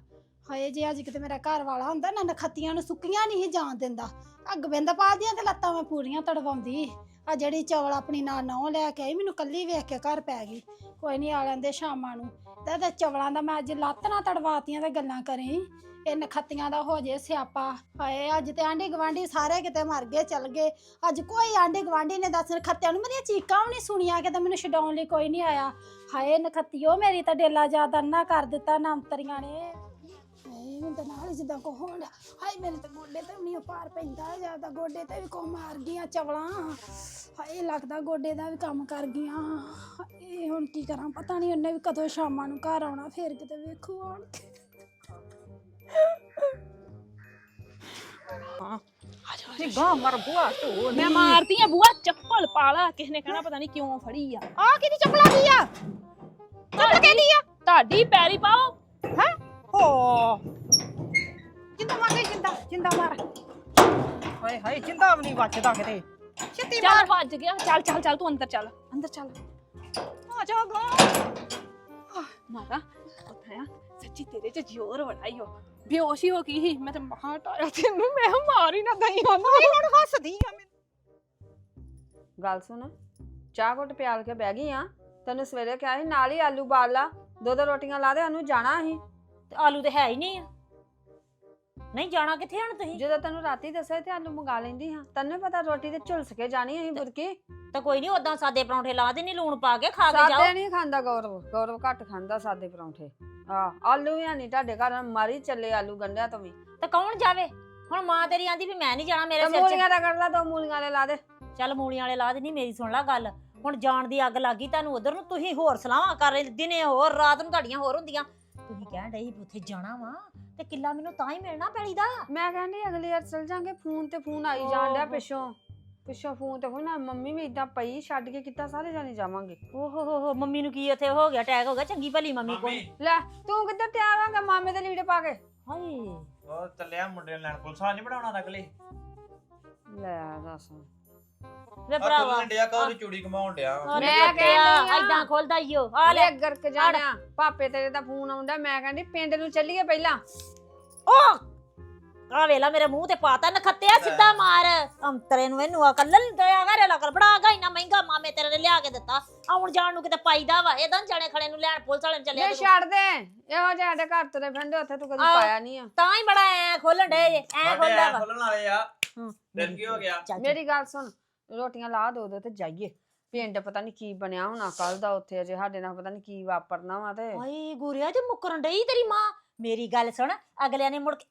ਹਾਏ, ਜੇ ਅੱਜ ਕਿਤੇ ਮੇਰਾ ਘਰ ਵਾਲਾ ਹੁੰਦਾ ਨਾ, ਨਖੱਤੀਆਂ ਨੂੰ ਸੁੱਕੀਆਂ ਨਹੀਂ ਸੀ ਜਾਣ ਦਿੰਦਾ। ਅੱਗ ਗੋਬਿੰਦ ਪਾ ਦੀਆਂ ਤੇ ਲੱਤਾਂ ਮੈਂ ਪੂਰੀਆਂ ਤੜਵਾਉਂਦੀ। ਆ ਜਿਹੜੀ ਚਵਲ ਆਪਣੀ ਨਾਲ ਨੌ ਲੈ ਕੇ ਆਈ, ਮੈਨੂੰ ਕੱਲੀ ਵੇਖ ਕੇ ਘਰ ਪੈ ਗਈ। ਕੋਈ ਨਹੀਂ ਆ ਲੈਂਦੇ ਸ਼ਾਮਾਂ ਨੂੰ। ਤੇ ਤੇ ਚਵਲਾਂ ਦਾ ਮੈਂ ਅੱਜ ਲੱਤ ਨਾ ਤੜਵਾਤੀਆਂ ਤੇ ਗੱਲਾਂ ਕਰੀ। ਇਹ ਨਖੱਤੀਆਂ ਦਾ ਹੋ ਜੇ ਸਿਆਪਾ। ਹਾਏ, ਅੱਜ ਤੇ ਆਂਢੀ ਗਵਾਂਢੀ ਸਾਰੇ ਕਿਤੇ ਮਰ ਗਏ, ਚਲ ਗਏ। ਅੱਜ ਕੋਈ ਆਂਢੀ ਗਵਾਂਢੀ ਨੇ ਦੱਸ ਨਖੱਤਿਆਂ ਨੂੰ ਮੇਰੀਆਂ ਚੀਕਾਂ ਵੀ ਨਹੀਂ ਸੁਣੀਆਂ, ਕਿਤੇ ਮੈਨੂੰ ਛਡਾਉਣ ਲਈ ਕੋਈ ਨਹੀਂ ਆਇਆ। ਹਾਏ ਨਖੱਤੀਓ ਮੇਰੀ ਤਾਂ ਡੇਲਾ ਜ਼ਿਆਦਾ ਨਾ ਕਰ ਦਿੱਤਾ ਨਾਮਤਰੀਆਂ ਨੇ। ਹਾਏ ਮੈਨੂੰ ਤਾਂ ਨਾਲ ਹੀ ਜਿੱਦਾਂ ਕੋ ਹੋਣ। ਹਾਏ, ਮੇਰੇ ਤਾਂ ਗੋਡੇ ਤੇ ਵੀ ਨਹੀਂ ਪਾਰ ਪੈਂਦਾ ਜ਼ਿਆਦਾ ਗੋਡੇ ਤੇ ਵੀ ਕੋ ਮਾਰ ਗਈਆਂ ਚਵਲਾਂ। ਹਾਏ, ਲੱਗਦਾ ਗੋਡੇ ਦਾ ਵੀ ਕੰਮ ਕਰ ਗਈਆਂ। ਹਾਏ, ਹੁਣ ਕੀ ਕਰਾਂ, ਪਤਾ ਨਹੀਂ ਉਹਨੇ ਵੀ ਕਦੋਂ ਸ਼ਾਮਾਂ ਨੂੰ ਘਰ ਆਉਣਾ, ਫੇਰ ਕਿਤੇ ਵੇਖੂ ਆਣ ਕੇ ਨਿੱਘਾ ਮਰ ਬੁਆ ਢੋ ਮੈਂ ਮਾਰਦੀ ਆ ਬੂਆ ਚੱਪਲ ਪਾ ਲਾ ਕਿਸ ਨੇ ਕਹਿਣਾ ਪਤਾ ਨਹੀਂ ਕਿਉਂ ਫੜੀ ਆ ਆ ਕਿਹਦੀ ਚੱਪਲਾਂ ਦੀ ਆ ਚੱਪਲ ਕਿਹਦੀ ਆ ਤੁਹਾਡੀ ਪੈਰੀ ਪਾਓ ਹੈ ਹੋ ਜਿੰਦਾ ਮਾਰ ਗਈ ਜਿੰਦਾ ਜਿੰਦਾ ਮਾਰ ਹਾਏ ਹਾਏ ਜਿੰਦਾ ਵੀ ਨਹੀਂ ਵੱਜਦਾ ਕਿਤੇ ਛੇਤੀ ਚੱਲ ਵੱਜ ਗਿਆ ਚੱਲ ਚੱਲ ਚੱਲ ਤੂੰ ਅੰਦਰ ਚੱਲ ਅੰਦਰ ਚੱਲ ਆ ਜਾ ਗਾ ਮਾਰਾ ਆ ਸੱਚੀ ਤੇਰੇ ਚ ਜ਼ੋਰ ਬੜਾ ਹੀ ਹੋ ਬੇਹੋਸ਼ ਹੀ ਹੋ ਗਈ ਸੀ। ਮੈਂ ਤੇ ਮਹਾ ਟਾਇਆ ਤੈਨੂੰ। ਮੈਂ ਮਾਰ ਹੀ ਨਾ ਦਈ ਉਹਨੂੰ। ਹੁਣ ਹੱਸਦੀ ਆ ਮੈਂ ਗੱਲ ਸੁਣ। ਚਾਹ ਘੁੱਟ ਪਿਆਲ ਕੇ ਬਹਿ ਗਈ ਆ। ਤੈਨੂੰ ਸਵੇਰੇ ਕਿਹਾ ਸੀ ਨਾਲ ਹੀ ਆਲੂ ਬਾਲ ਲਾ। ਦੋ ਦੋ ਰੋਟੀਆਂ ਲਾ ਦੇ ਉਹਨੂੰ ਜਾਣਾ ਸੀ ਤੇ ਆਲੂ ਤੇ ਹੈ ਹੀ ਨਹੀਂ ਆ। ਨਹੀਂ ਜਾਣਾ ਕਿੱਥੇ ਹਣ ਤੁਸੀਂ? ਜਦੋਂ ਤੈਨੂੰ ਰਾਤੀ ਦੱਸਿਆ ਤੇ ਆਲੂ ਮੰਗਾ ਲੈਂਦੀ ਹਾਂ। ਤੈਨੂੰ ਨੀ ਪਤਾ ਰੋਟੀ ਤੇ ਝੁਲਸ ਕੇ ਜਾਣੀ ਅਸੀਂ ਬੁਰਕੀ ਤਾਂ ਕੋਈ ਨਹੀਂ ਉਦਾਂ ਸਾਦੇ ਪਰੌਂਠੇ ਲਾ ਦੇਣੀ ਲੂਣ ਪਾ ਕੇ ਖਾ ਕੇ ਜਾਓ। ਸਾਦੇ ਨਹੀਂ ਖਾਂਦਾ ਗੌਰਵ। ਗੌਰਵ ਘੱਟ ਖਾਂਦਾ ਸਾਦੇ ਪਰੌਂਠੇ। ਆ ਆਲੂ ਵੀ ਨਹੀਂ ਤੁਹਾਡੇ ਘਰ ਮਾਰੀ ਚੱਲੇ ਆਲੂ ਗੰਡਿਆਂ ਤੋਂ ਵੀ। ਤੇ ਕੌਣ ਜਾਵੇ? ਹੁਣ ਮਾਂ ਤੇਰੀ ਆਂਦੀ ਵੀ ਮੈਂ ਨਹੀਂ ਜਾਣਾ ਮੇਰੇ ਤੇ ਸਿਰ 'ਚ। ਮੂਲੀਆਂ ਦਾ ਕਰ ਲਾ ਦੋ ਮੂਲੀਆਂ ਵਾਲੇ ਲਾ ਦੇ। ਚੱਲ ਮੂਲੀਆਂ ਵਾਲੇ ਲਾ ਦੇਣੀ ਮੇਰੀ ਸੁਣ ਲੈ ਗੱਲ। ਹੁਣ ਜਾਣ ਦੀ ਅੱਗ ਲੱਗੀ ਤੁਹਾਨੂੰ ਉਧਰ ਨੂੰ ਤੁਸੀਂ ਹੋਰ ਸਲਾਹਾਂ ਕਰ ਰਹੇ ਦਿਨੇ ਹੋਰ ਰਾਤ ਨੂੰ ਤੁਹਾਡੀਆਂ ਹੋਰ ਹੁੰਦੀਆਂ। ਤੁਸੀਂ ਕਹਿਣ ਡਏ ਸੀ ਵੀ ਉੱਥੇ ਜਾਣਾ ਵਾ ਤੇ ਕਿੱਲਾ ਮੈਨੂੰ ਤਾਂ ਹੀ ਮਿਲਣਾ ਪੈਲੀ ਦਾ। ਮੈਂ ਕਹਿੰਦੀ ਅਗਲੀ ਵਾਰ ਚਲ ਜਾਾਂਗੇ ਫੋਨ ਤੇ ਫੋਨ ਆਈ ਜਾਣ ਡਿਆ ਓਹੋ। ਪਿੱਛੋਂ। ਪਿੱਛੋਂ ਫੋਨ ਤੇ ਆ ਮੰਮੀ ਵੀ ਇਦਾਂ ਪਈ ਛੱਡ ਕੇ ਕਿੱਦਾਂ ਸਾਰੇ ਜਾਣੇ ਜਾਵਾਂਗੇ? ਓਹੋ ਹੋ ਹੋ ਮੰਮੀ ਨੂੰ ਕੀ ਉੱਥੇ ਹੋ ਗਿਆ ਅਟੈਕ ਹੋ ਗਿਆ ਚੰਗੀ ਭਲੀ ਮੰਮੀ ਕੋਲ। ਲੈ ਤੂੰ ਕਿੱਧਰ ਤਿਆਰ ਹੋਗਾ ਮਾਮੇ ਦੇ ਲੀੜੇ ਪਾ ਕੇ? ਹਾਏ। ਉਹ ਚੱਲਿਆ ਮੁੰਡੇ ਨੂੰ ਲੈਣ ਪੁਲਿਸ ਨਹੀਂ ਬਣਾਉਣਾ ਅਗਲੇ ਲੈ ਦੱਸ। ਵੇ ਭਰਾਵਾ ਖੁੱਲਣ ਡਿਆ ਕਾ ਚੂੜੀ ਘਮਾਉਣ ਡਿਆ? ਮੈਂ ਮੈਂ ਕਹਿੰਦੀ ਆ। ਐਦਾਂ ਖੋਲਦਾ ਈ ਓ ਆ ਲੈ। ਲੈ ਗਰਕ ਜਾਣਿਆ ਪਾਪੇ ਤੇਰੇ ਦਾ ਫੋਨ ਆਉਂਦਾ ਮੈਂ ਕਹਿੰਦੀ ਪਿੰਡ ਨੂੰ ਚੱਲੀਏ ਪਹਿਲਾਂ। ਓ ਆ ਵੇਲਾ ਮੇਰੇ ਮੂੰਹ ਤੇ ਪਾਤਾ ਨਖੱਤਿਆ ਸਿੱਧਾ ਮਾਰ। ਅੰਤਰੇ ਨੂੰ ਇਹਨੂੰ ਅਕਲ ਦਇਆ ਘਰੇ ਲਕਲ ਬੜਾ ਗਾ ਇੰਨਾ ਮਹਿੰਗਾ ਮਾਮੇ ਤੇਰੇ ਨੇ ਲਿਆ ਕੇ ਦਿੱਤਾ। ਆਉਣ ਜਾਣ ਨੂੰ ਕਿਤੇ ਪਾਈਦਾ ਵਾ ਇਹਦਾਂ ਜਾਣੇ ਖੜੇ ਨੂੰ ਲੈਣ ਪੁਲਿਸ ਵਾਲੇ ਨੂੰ ਚੱਲਿਆ ਜੇ। ਛੱਡ ਦੇ। ਇਹੋ ਜਿਹੇ ਸਾਡੇ ਘਰ ਤੁਰੇ ਫਿਰਦੇ ਉੱਥੇ ਤੂੰ ਕਦੀ ਆਹ। ਪਾਇਆ ਨਹੀਂ ਆ। ਤਾਂ ਹੀ ਬੜਾ ਐ ਖੋਲਣ ਡੇ ਐ ਸਾਡੇ ਖੋਲਦਾ ਐ ਵਾ। ਖੁੱਲਣ ਵਾਲੇ ਆ। ਹੂੰ। ਫਿਰ ਕੀ ਹੋ ਗਿਆ? ਚੱਲ। ਮੇਰੀ ਗੱਲ ਸੁਣ ਰੋਟੀਆਂ ਲਾ ਦੋ ਦੋ ਤੇ ਜਾਈਏ। ਪਿੰਡ ਪਤਾ ਨਹੀਂ ਕੀ ਬਣਿਆ ਹੋਣਾ ਕੱਲ ਦਾ ਉੱਥੇ ਅਜੇ ਸਾਡੇ ਨਾਲ ਪਤਾ ਨਹੀਂ ਕੀ ਵਾਪਰਨਾ ਵਾ ਤੇ। ਹਾਏ ਗੁਰਿਆ ਤੇ ਮੁੱਕਰਨ ਡਈ ਤੇਰੀ ਮਾਂ। ਮੇਰੀ ਗੱਲ ਸੁਣ ਅਗਲਿਆਂ ਨੇ ਮੁੜ ਕੇ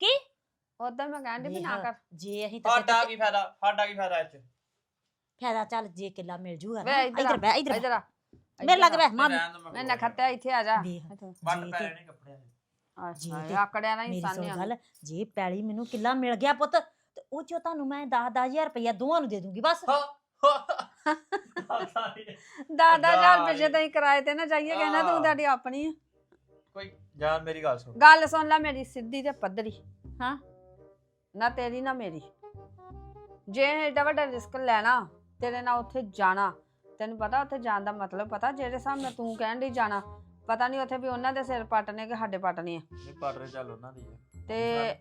ਕੀ? ਉਦਾਂ ਮੈਂ ਕਹਿੰਦੀ ਵੀ ਨਾ ਵੇਖ, ਕਰ। ਜੇ ਅਸੀਂ ਤਾਂ ਸਾਡਾ ਕੀ ਫਾਇਦਾ ਸਾਡਾ ਕੀ ਫਾਇਦਾ ਚ ਫਾਇਦਾ ਚੱਲ ਜੇ ਕਿੱਲਾ ਮਿਲ ਜੂਗਾ ਨਾ ਵੇ ਇੱਧਰ ਬੈ ਇੱਧਰ ਇਧਰ ਆ। ਮੇਰੇ ਲੱਗ ਬੈ ਮਾਂ ਰਹਿਣ ਦੋ ਮੈਂ ਨਖੱਤਿਆ ਇੱਥੇ ਆ ਜਾ। ਵੇਖ ਵੱਟ ਜੇ ਪੈ ਤੇ- ਜਾਣੇ ਕੱਪੜਿਆਂ ਦੇ। ਜੀ ਅੱਛਾ ਤੇ ਆਕੜਿਆ ਨਹੀਂ ਮੇਰੀ ਸੁਣ ਗੱਲ ਜੇ ਪੈਲੀ ਮੈਨੂੰ ਕਿੱਲਾ ਮਿਲ ਗਿਆ ਪੁੱਤ ਤੇ ਉਹ ਚੋਂ ਤੁਹਾਨੂੰ ਮੈਂ 10 10000 ਰੁਪਇਆ ਦੋਵਾਂ ਨੂੰ ਦੇ ਦੂੰਗੀ ਬਸ। ਦਾਦਾ ਜਾ ਜਾਨ ਪਿੱਛੇ। ਤਾਂ ਹੀ ਕਿਰਾਏ ਤੇ ਨਾ ਜਾਈਏ ਕਹਿੰਦਾ ਤੂੰ। ਤੁਹਾਡੀ ਆਪਣੀ ਆ। ਕੋਈ ਜਾਨ ਮੇਰੀ ਗੱਲ ਸੁਣ। ਗੱਲ ਸੁਣ ਲੈ ਮੇਰੀ ਸਿੱਧੀ ਤੇ ਪੱਧਰੀ ਹਾਂ। ਨਾ ਤੇਰੀ ਨਾ ਮੇਰੀ। ਜੇ ਏਡਾ ਵੱਡਾ ਰਿਸਕ ਲੈਣਾ ਤੇਰੇ ਨਾਲ ਉੱਥੇ ਜਾਣਾ ਤੈਨੂੰ ਪਤਾ ਉੱਥੇ ਜਾਣ ਦਾ ਮਤਲਬ ਪਤਾ? ਜਿਹੜੇ ਹਿਸਾਬ ਨਾਲ ਤੂੰ ਕਹਿਣ ਦੀ ਜਾਣਾ ਪਤਾ ਨਹੀਂ ਉੱਥੇ ਵੀ ਉਹਨਾਂ ਦੇ ਸਿਰ ਪੱਟਨੇ ਕਿ ਸਾਡੇ ਪੱਟਨੇ ਆ। ਨਹੀਂ ਪੜ ਰਹੇ ਚੱਲ ਉਹਨਾਂ ਦੀ ਆ। ਤੇ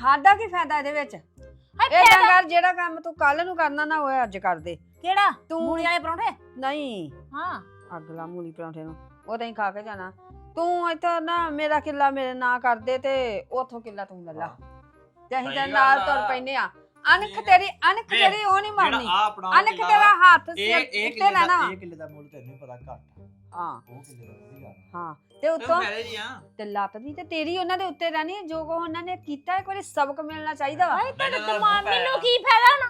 ਸਾਡਾ ਕੀ ਫਾਇਦਾ ਇਹਦੇ ਵਿੱਚ? ਫਾਇਦਾ ਕਰ ਜਿਹੜਾ ਕੰਮ ਤੂੰ ਕੱਲ ਨੂੰ ਕਰਨਾ ਨਾ ਹੋਏ ਅੱਜ ਕਰ ਦੇ। ਕਿਹੜਾ? ਤੂੰ ਮੂਲੀ ਵਾਲੇ ਪਰੌਂਠੇ? ਨਹੀਂ। ਹਾਂ। ਅਗਲਾ ਮੂਲੀ ਪਰੌਂਠੇ ਨੂੰ। ਉਹ ਤਾਂ ਹੀ ਖਾ ਕੇ ਜਾਣਾ। ਤੂੰ ਇੱਥੇ ਨਾ ਮੇਰਾ ਕਿੱਲਾ ਮੇਰੇ ਨਾਂ ਕਰਦੇ ਤੇ ਉਥੋਂ ਕਿੱਲਾ ਤੂੰ ਲੈ ਲਾ। ਤੇ ਅਸੀਂ ਸਹੀ ਤੇ ਗੱਲ ਨਾਲ ਆ। ਤੁਰ ਪੈਨੇ ਆ ਅਣਖ ਠੀਕ। ਤੇਰੀ ਅਣਖ ਵੇਖ, ਤੇਰੀ ਉਹ ਨਹੀਂ ਜਿਹੜਾ ਮਰਨੀ ਆ ਆਪਣਾ ਅਣਖ ਕਿੱਲਾ ਤੇਰਾ ਵਾ, ਹੱਥ ਇਹ ਸਿਰ ਇਹ ਕਿੱਲੇ ਲੈਣਾ ਦਾ ਇਹ ਕਿੱਲੇ ਦਾ ਮੁੱਲ ਤੈਨੂੰ ਪਤਾ ਘੱਟ ਆ। ਹਾਂ ਉਹ ਕਿੱਲੇ ਦਾ ਵਧੀਆ ਆ। ਹਾਂ ਤੇ ਤੇ ਉਤੋਂ ਫਾਇਦੇ ਜੀ ਆ ਤੇ ਲੱਤ ਦੀ ਤੇ ਤੇਰੀ ਉਹਨਾਂ ਦੇ ਉੱਤੇ ਰਹਿਣੀ ਹੈ, ਜੋ ਕੋ ਉਹਨਾਂ ਨੇ ਕੀਤਾ ਇੱਕ ਵਾਰੀ ਸਬਕ ਮਿਲਣਾ ਚਾਹੀਦਾ ਵਾ ਹਾਏ ਤੁਹਾਡੇ ਮੈਨੂੰ ਤਾਂ ਦਿਮਾਗ ਪੈ- ਮੈਨੂੰ ਕੀ ਫਾਇਦਾ ਹੁਣ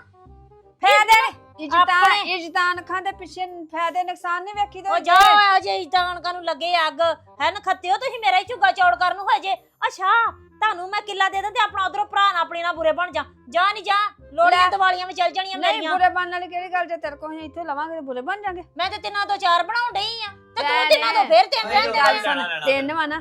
ਫਾਇਦੇ ਇੱਜ਼ਤਾਂ ਆਪਣੇ- ਇੱਜ਼ਤਾਂ ਅੱਖਾਂ ਦੇ ਪਿੱਛੇ ਫਾਇਦੇ ਨੁਕਸਾਨ ਨਹੀਂ ਵੇਖੀ ਉਹ ਦੇ ਜਾ ਅਜੇ ਇਤਾਨ ਨੂੰ ਲੱਗੇ ਅੱਗ। ਹੈ ਨਖੱਤਿਓ ਤੁਸੀਂ ਮੇਰਾ ਹੀ ਝੁੱਗਾ ਚੌੜ ਕਰਨ ਨੂੰ ਹੋਏ ਜੇ ਅੱਛਾ ਤੁਹਾਨੂੰ ਮੈਂ ਕਿੱਲਾ ਦੇ ਦਾਂ ਤੇ ਆਪਣਾ ਉਧਰੋਂ ਭਰਾ ਨਾਲ ਆਪਣੀ ਨਾਲ ਬੁਰੇ ਬਣ ਜਾ। ਜਾ ਨਹੀਂ ਜਾ ਲੋੜੀਆਂ ਲੈ। ਦੀਵਾਲੀਆਂ ਵਿੱਚ ਚੱਲ ਜਾਣੀਆਂ ਨਹੀਂ ਮੇਰੀਆਂ। ਬੁਰੇ ਬਣਨ ਵਾਲੀ ਕਿਹੜੀ ਗੱਲ ਜੇ ਤੇਰੇ ਕੋਲ ਅਸੀਂ ਇੱਥੇ ਲਵਾਂਗੇ ਤੇ ਬੁਰੇ ਬਣ ਜਾਾਂਗੇ। ਮੈਂ ਤੇ ਤਿੰਨਾਂ ਤੋਂ ਚਾਰ ਬਣਾਉਣ ਡਈ ਆ। ਤੇ ਲੈ ਤੂੰ ਤਿੰਨਾਂ ਤੋਂ ਫੇਰ ਤਿੰਨ ਅਰੇ ਰਹਿਣ ਜੋ ਦੇ ਗੱਲ ਲੈਣਾ ਤਿੰਨ ਵਾ ਨਾ।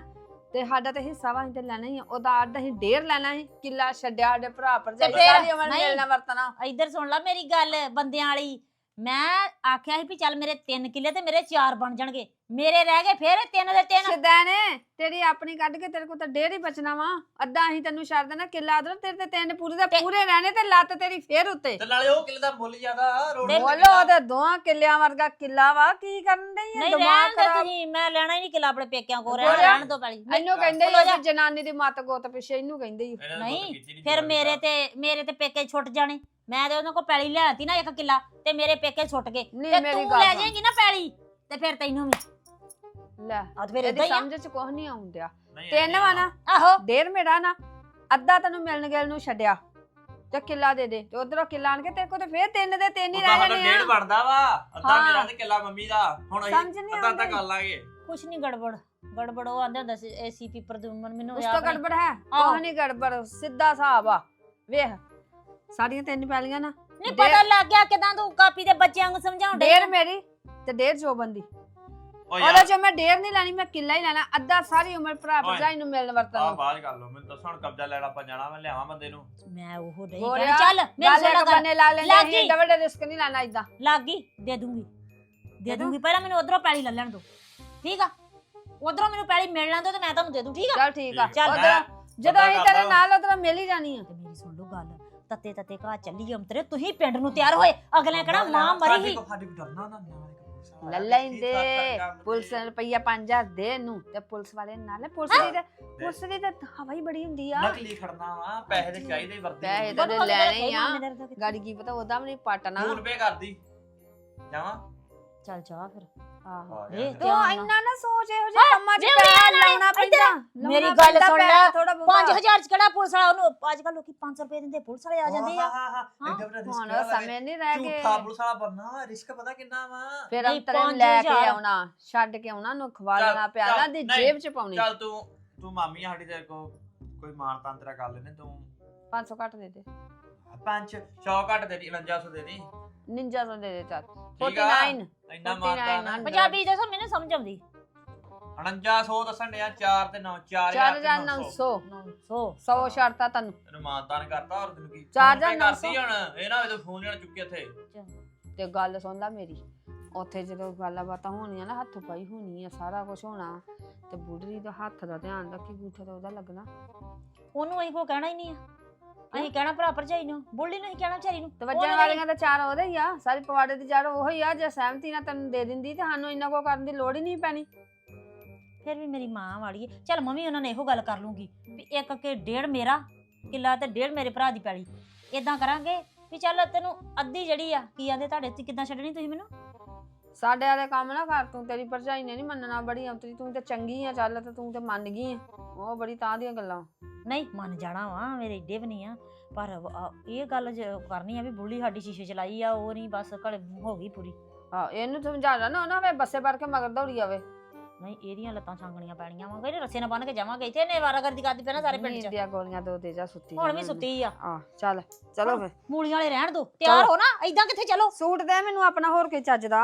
ਤੇ ਸਾਡਾ ਤੇ ਹਿੱਸਾ ਵਾ ਅਸੀਂ ਤੇ ਲੈਣਾ ਹੀ ਆ। ਉਹਦਾ ਅੱਧ ਅਸੀਂ ਡੇਰ ਲੈਣਾ ਸੀ। ਕਿੱਲਾ ਛੱਡਿਆ ਸਾਡੇ ਭਰਾ ਭਰਜਾਈ ਫਿਰ- ਸਾਰੀ ਉਮਰ ਨਹੀਂ। ਮਿਲਣਾ ਵਰਤਣਾ। ਇੱਧਰ ਸੁਣ ਲੈ ਮੇਰੀ ਗੱਲ ਬੰਦਿਆਂ ਵਾਲੀ। ਮੈਂ ਆਖਿਆ ਸੀ ਵੀ ਚੱਲ ਮੇਰੇ 3 ਕਿੱਲੇ ਤੇ ਮੇਰੇ 4 ਬਣ ਜਾਣਗੇ। ਮੇਰੇ ਰਹਿ ਗਏ ਫੇਰ ਤਿੰਨ ਦੇ ਤਿੰਨ। ਸਿੱਧਾ ਨੇ ਤੇਰੀ ਆਪਣੀ ਕੱਢ ਕੇ ਤੇਰੇ ਕੋਲ ਤਾਂ ਡੇਰ ਹੀ ਬਚਣਾ ਵਾ। ਅੱਧਾ ਅਸੀਂ ਤੈਨੂੰ ਛੱਡ ਦੇਣਾ ਕਿੱਲਾ ਉਧਰ ਤੇਰੇ ਤੇ ਤਿੰਨ ਪੂਰੇ ਦੇ ਤੇ- ਪੂਰੇ ਰਹਿਣੇ ਤੇ ਲੱਤ ਤੇਰੀ ਫੇਰ ਉੱਤੇ। ਤੇ ਨਾਲੇ ਉਹ ਕਿੱਲੇ ਦਾ ਮੁੱਲ ਜ਼ਿਆਦਾ ਰੋਡ ਤੇ ਬੋਲੋ ਉਹਦੇ ਦੋਹਾਂ ਕਿੱਲਿਆਂ ਵਰਗਾ ਕਿੱਲਾ ਵਾ ਕੀ ਕਰਨ ਡਈ ਆ? ਨਹੀਂ ਦਿਮਾਗ ਰਹਿਣ ਦੇ ਖਰਾਬ। ਤੁਸੀਂ ਮੈਂ ਲੈਣਾ ਹੀ ਨਹੀਂ ਕਿੱਲਾ ਆਪਣੇ ਪੇਕਿਆਂ ਕੋਲ? ਰਹਿਣ ਦੋ ਪਹਿਲੀ ਇਹਨੂੰ ਕਹਿੰਦੇ। ਆ ਜਨਾਨੀ ਦੀ ਮੱਤ ਗੋਤ ਪਿੱਛੇ ਇਹਨੂੰ ਕਹਿੰਦੇ ਓ। ਨਹੀਂ, ਫਿਰ ਮੇਰੇ ਤੇ ਮੇਰੇ ਤੇ ਪੇਕੇ ਛੁੱਟ ਜਾਣੇ। ਮੈਂ ਤੇ ਉਹਨਾਂ ਕੋਲ ਪੈਲੀ ਲੈਤੀ ਨਾ ਇੱਕ ਕਿੱਲਾ ਤੇ ਮੇਰੇ ਪੇਕੇ ਛੁੱਟ ਗਏ। ਨਹੀਂ ਤੇ ਮੇਰੀ ਤੂੰ ਗੱਲ ਲੈ ਸੁਣ। ਜਾਏਂਗੀ ਨਾ ਪੈਲੀ ਤੇ ਫਿਰ ਤੈਨੂੰ ਵੀ। ਲੈ ਆ ਤੇ ਫਿਰ ਇਹਦੀ ਇਦਾਂ ਹੀ ਆ। ਸਮਝ ਚ ਕੁਝ ਨਹੀਂ ਆਉਂਦਿਆ ਨਹੀਂ, ਤਿੰਨ ਵਾ ਨਾ ਆਹੋ। ਡੇਰ ਮੇਰਾ ਨਾ ਅੱਧਾ ਤੈਨੂੰ ਮਿਲਣ ਗਿਲ ਨੂੰ ਛੱਡਿਆ ਤੇ ਕਿੱਲਾ ਦੇ ਦੇ ਤੇ ਉਧਰੋਂ ਕਿੱਲਾ ਆਣ ਕੇ ਤੇਰੇ ਕੋਲ ਤੇ ਫੇਰ ਤਿੰਨ ਦੇ ਤਿੰਨ ਹੀ ਰਹਿ ਜਾਣੇ ਡੇਢ ਆ। ਬਣਦਾ ਵਾ ਅੱਧਾ ਹਾਂ। ਮੇਰਾ ਤੇ ਕਿੱਲਾ ਮੰਮੀ ਦਾ ਹੁਣ ਅਸੀਂ ਸਮਝ ਨਹੀਂ ਅੱਧਾ ਅੱਧਾ ਆਉਂਦੀ। ਕਰ ਲਾਂਗੇ। ਕੁਛ ਨਹੀਂ ਗੜਬੜ ਗੜਬੜ ਉਹ ਆਂਦੇ ਹੁੰਦਾ ਸੀ ਏਸੀਪੀ ਪ੍ਰਦੂਮਨ ਮੈਨੂੰ ਉਸ ਯਾਦ ਤੋਂ ਨਹੀਂ। ਗੜਬੜ ਹੈ ਆਹੋ। ਕੋਹ ਨਹੀਂ ਗੜਬੜ ਸਿੱਧਾ ਹਿਸਾਬ ਆ ਵੇਖ। ਸਾਡੀਆਂ ਤਿੰਨ ਪੈਲੀਆਂ ਨਾ। ਨਹੀਂ ਪਤਾ ਲੱਗ ਗਿਆ ਕਿਦਾਂ ਤੂੰ ਕਾਪੀ ਦੇ ਬੱਚਿਆਂ ਨੂੰ ਸਮਝਾਉਣ ਡਈ ਡੇਰ। ਮੇਰੀ ਤੇ ਡੇਰ ਜੋਬਨ ਦੀ। ਓ ਉਹਦੇ ਯਾਰ। ਚ ਮੈਂ ਡੇਰ ਨਹੀਂ ਲੈਣੀ ਮੈਂ ਕਿੱਲਾ ਹੀ ਲੈਣਾ। ਅੱਧਾ ਸਾਰੀ ਉਮਰ ਭਰਾ ਓਏ। ਭਰਜਾਈ ਨੂੰ ਮਿਲਣ ਆ ਵਰਤਨ ਨੂੰ ਬਾਹਰ ਕਰ ਲਓ ਮੈਨੂੰ ਦੱਸੋ ਹੁਣ ਕਬਜ਼ਾ ਲੈਣਾ ਆਪਾਂ ਜਾਣਾ ਮੈਂ ਲਿਆਵਾਂ ਬੰਦੇ ਨੂੰ। ਮੈਂ ਉਹ ਨਹੀਂ ਚੱਲ ਮੇਰੀ ਗੱਲ ਇੱਕ ਬੰਨੇ ਲਾ ਲੈਂਦੇ ਲੱਗ ਅਸੀਂ ਗਈ। ਡਬਲ ਰਿਸਕ ਨਹੀਂ ਲੈਣਾ ਇਦਾਂ ਲੱਗ ਗਈ ਦੇ ਦੂੰਗੀ। ਦੇ ਦੂੰਗੀ ਪਹਿਲਾਂ ਮੈਨੂੰ ਉਧਰੋਂ ਪੈਲੀ ਲੈ ਲੈਣ ਦੋ। ਠੀਕ ਆ? ਉਧਰੋਂ ਮੈਨੂੰ ਪੈਲੀ ਮਿਲ ਲੈਣ ਦੋ ਤੇ ਮੈਂ ਤੁਹਾਨੂੰ ਦੇ ਦੂੰ ਠੀਕ ਆ? ਚੱਲ ਠੀਕ ਆ। ਚੱਲ। ਉਧਰ ਜਦੋਂ ਅਸੀਂ ਤੇਰੇ। ਨਾਲ ਉਧਰ ਮਿਲ ਹੀ ਜਾਣੀ ਆ। ਤੇ ਮੇਰੀ ਸੁਣ। ਲਓ ਗੱਲ ਤੱਤੇ ਤੱਤੇ ਘਾ ਚੱਲੀ ਅੰਤਰੇ ਤੁਸੀਂ ਪਿੰਡ ਨੂੰ ਤਿਆਰ ਹੋਏ। ਅਗਲੇ ਕਿਹੜਾ ਮਾਂ ਮਰੀ ਸੀ? ਸਾਡੇ ਕੋ ਡਰਨਾ ਨਾ ਨਿਆਣੇ ਕੋਲ ਲੈ ਲੈਂਦੇ ਪੁਲਿਸ ਰੁਪਈਆ 5000 ਦੇ ਇਹਨੂੰ ਤੇ ਪੁਲਿਸ ਵਾਲੇ ਨਾਲ ਪੁਲਿਸ ਦੀ ਤੇ ਪੁਲਿਸ ਦੀ ਤੇ ਹਵਾ ਹੀ ਬੜੀ ਹੁੰਦੀ ਆ। ਨਕਲੀ ਖੜਨਾ ਵਾ ਪੈਸੇ ਦੇ ਚਾਹੀਦੇ ਹੀ ਵਰਦੀ ਪੈਸੇ ਤਾਂ ਲੈਣੇ ਹੀ ਆ? ਗਾੜੀ ਕੀ ਪਤਾ ਉਹਦਾ ਵੀ ਨਹੀਂ ਪਟਣਾ। ਫੋਨ ਪੇ ਕਰਦੀ। ਜਾਵਾਂ? ਚੱਲ ਜਾ ਫਿਰ। ਆਹੋ। ਜਾ। ਤੂੰ ਇੰਨਾ ਨਾ ਸੋਚ ਇਹੋ ਜਿਹੇ ਕੰਮਾਂ 'ਚ ਲਾਉਣਾ ਪੈਂਦਾ। ਮੇਰੀ ਗੱਲ ਸੁਣ ਲੈ। ਥੋੜਾ 5000 ਚ ਕਿਹੜਾ ਪੁਲਿਸ ਵਾਲਾ ਉਹਨੂੰ ਅੱਜ ਕੱਲ ਲੋਕੀ 500 ਰੁਪਏ ਦਿੰਦੇ ਪੁਲਿਸ ਵਾਲੇ ਆ ਜਾਂਦੇ ਆ। ਹਾਂ ਹਾਂ ਹਾਂ। ਹਾਂ। ਹੁਣ ਸਮੇਂ ਨਹੀਂ ਰਹਿ ਗਏ। ਝੂਠਾ ਪੁਲਿਸ ਵਾਲਾ ਬੰਨਾ ਰਿਸਕ ਪਤਾ ਕਿੰਨਾ ਵਾ? ਫਿਰ ਨਹੀਂ, ਅੰਤਰੇ ਨੂੰ ਲੈ ਕੇ ਹਜ਼ਾਰ। ਆਉਣਾ ਛੱਡ ਕੇ ਆਉਣਾ ਨੂੰ ਖਵਾ ਚੱਲ, ਲੈਣਾ ਪਿਆਲਾ ਚੱਲ, ਦੀ ਨਹੀਂ, ਜੇਬ 'ਚ ਪਾਉਣੀ। ਚੱਲ ਤੂੰ ਤੂੰ ਮਾਮੀ ਆ ਸਾਡੀ ਤੇਰੇ ਕੋ ਕੋਈ ਮਾਨ ਤੰਤਰਾ ਕਰ ਲੈਨੇ ਤੂੰ। 500 ਘੱਟ ਦੇ ਦੇ। ਪੰਜ ਸ਼ੌ ਘੱਟ ਦੇ ਦੀ 4900 ਦੇ ਦੀ। ਨਿੰਜਾ ਤੋਂ ਦੇ ਦੇ ਚੱਲ। ਠੀਕ ਆ? 49 ਇੰਨਾ 49 ਮਾਰਦਾ ਨਾ। ਪੰਜਾਬੀ ਦੱਸੋ ਮੈਨੂੰ ਸਮਝ ਆਉਂਦੀ। 4900 ਦੱਸਣ ਡਿਆ 4 ਤੇ 9 4900 4900 900 100 ਛੱਡਤਾ ਤੈਨੂੰ ਤੈਨੂੰ ਮਾਨਤਾਨ ਕਰਤਾ ਹੋਰ ਤੈਨੂੰ ਕੀ ਚਾਰ ਫੋਨ ਪੇ ਹਜ਼ਾਰ ਨੌ ਕਰਤੀ ਹੁਣ? ਇਹ ਨਾ ਹੋਵੇ ਤੂੰ ਫੋਨ ਜਿਹੜਾ ਚੁੱਕੇ ਉੱਥੇ। ਤੇ ਗੱਲ ਸੁਣ ਲੈ ਮੇਰੀ। ਉੱਥੇ ਜਦੋਂ ਗੱਲਾਂ ਬਾਤਾਂ ਹੋਣੀਆਂ ਨਾ ਹੱਥ ਪਾਈ ਹੋਣੀ ਆ ਸਾਰਾ ਕੁਝ ਹੋਣਾ। ਤੇ ਬੁੱਢੀ ਦਾ ਹੱਥ ਦਾ ਧਿਆਨ ਰੱਖੀ ਗੂਠਾ ਤਾਂ ਉਹਦਾ ਲੱਗਣਾ। ਉਹਨੂੰ ਅਸੀਂ ਕੋ ਕਹਿਣਾ ਹੀ ਨਹੀਂ ਆ। ਅਸੀਂ ਕਹਿਣਾ ਭਰਾ ਭਰਜਾਈ ਨੂੰ ਬੁੱਢੀ ਨੂੰ ਅਸੀਂ ਕਹਿਣਾ ਵਿਚਾਰੀ ਨੂੰ। ਤੇ ਵੱਜਣ ਉਹਨੂੰ ਵਾਲੀਆਂ ਤਾਂ ਚਾਰ ਉਹਦੇ ਹੀ ਆ ਸਾਰੀ ਪਵਾੜੇ ਦੀ ਜੜ ਉਹ ਹੀ ਆ ਜੇ ਸਹਿਮਤੀ ਨਾਲ ਤੈਨੂੰ ਦੇ ਦਿੰਦੀ ਤੇ ਸਾਨੂੰ ਇੰਨਾ ਕੋ ਕਰਨ ਦੀ ਲੋੜ ਹੀ ਨਹੀਂ ਪੈਣੀ। ਫਿਰ ਵੀ ਮੇਰੀ ਮਾਂ ਵਾਲੀ ਹੈ ਚੱਲ ਮੰਮੀ ਉਹਨਾਂ ਨੇ ਇਹੋ ਗੱਲ ਕਰ ਲੂੰਗੀ ਵੀ ਇੱਕ ਕਿ ਡੇਢ ਮੇਰਾ ਕਿੱਲਾ ਤੇ ਡੇਢ ਮੇਰੇ ਭਰਾ ਦੀ ਪੈਲੀ। ਇਦਾਂ ਕਰਾਂਗੇ ਵੀ ਚੱਲ ਤੈਨੂੰ ਅੱਧੀ ਜਿਹੜੀ ਆ ਕੀ ਆਂਦੇ ਤੁਹਾਡੇ ਤੇ ਕਿੱਦਾਂ ਛੱਡਣੀ ਤੁਸੀਂ ਮੈਨੂੰ? ਸਾਡੇ ਵਾਲੇ ਕੰਮ ਨਾ ਕਰ ਤੂੰ ਤੇਰੀ ਭਰਜਾਈ ਨੇ ਨਹੀਂ ਮੰਨਣਾ ਬੜੀ ਅੰਤਰੀ ਤੂੰ ਤੇ ਚੰਗੀ ਆ ਚੱਲ ਤੇ ਤੂੰ ਤੇ ਮੰਨ ਗਈ ਆ। ਉਹ ਬੜੀ ਤਾਂ ਦੀਆਂ ਗੱਲਾਂ। ਨਹੀਂ ਮੰਨ ਜਾਣਾ ਵਾ ਮੇਰੇ ਏਡੇ ਵੀ ਨਹੀਂ ਆ। ਪਰ ਆ, ਇਹ ਗੱਲ ਜ- ਕਰਨੀ ਆ ਵੀ ਬੁੱਢੀ ਸਾਡੀ ਸ਼ੀਸ਼ੇ ਚਲਾਈ ਆ ਉਹ ਨਹੀਂ ਬਸ ਘਲੇ ਹੋ ਗਈ ਪੂਰੀ। ਆ ਇਹਨੂੰ ਸਮਝਾ ਲੈ ਨਾ ਉਹਨਾਂ ਵੇ ਬੱਸੇ ਭਰ ਕੇ ਮਗਰ ਦੌੜੀ ਆਵੇ। ਨਹੀਂ ਇਹਦੀਆਂ ਲੱਤਾਂ ਛਾਂਗਣੀਆਂ ਪੈਣੀਆਂ ਵਾ ਕਹਿੰਦੇ ਰੱਸੇ ਨਾਲ ਬੰਨ ਕੇ ਜਾਵਾਂਗੇ। ਇੱਥੇ ਨੇ ਵਾਰਾਗਰਦੀ ਕਰਦੀ ਪੈਣਾ ਸਾਰੇ ਪਿੰਡ 'ਚ। ਦੀਆਂ ਗੋਲੀਆਂ ਦੋ ਦੇ ਜਾ ਸੁੱਤੀ ਹੁਣ ਵੀ ਸੁੱਤੀ ਆ। ਆ ਚੱਲ ਚਲੋ ਫੇ ਮੂਲੀਆਂ ਵਾਲੇ ਰਹਿਣ ਦੋ ਤਿਆਰ ਹੋ ਨਾ ਐਦਾਂ ਕਿੱਥੇ ਚਲੋ? ਸੂਟ ਦੇ ਮੈਨੂੰ ਆਪਣਾ ਹੋਰ ਕੋਈ ਚੱਜ ਦਾ।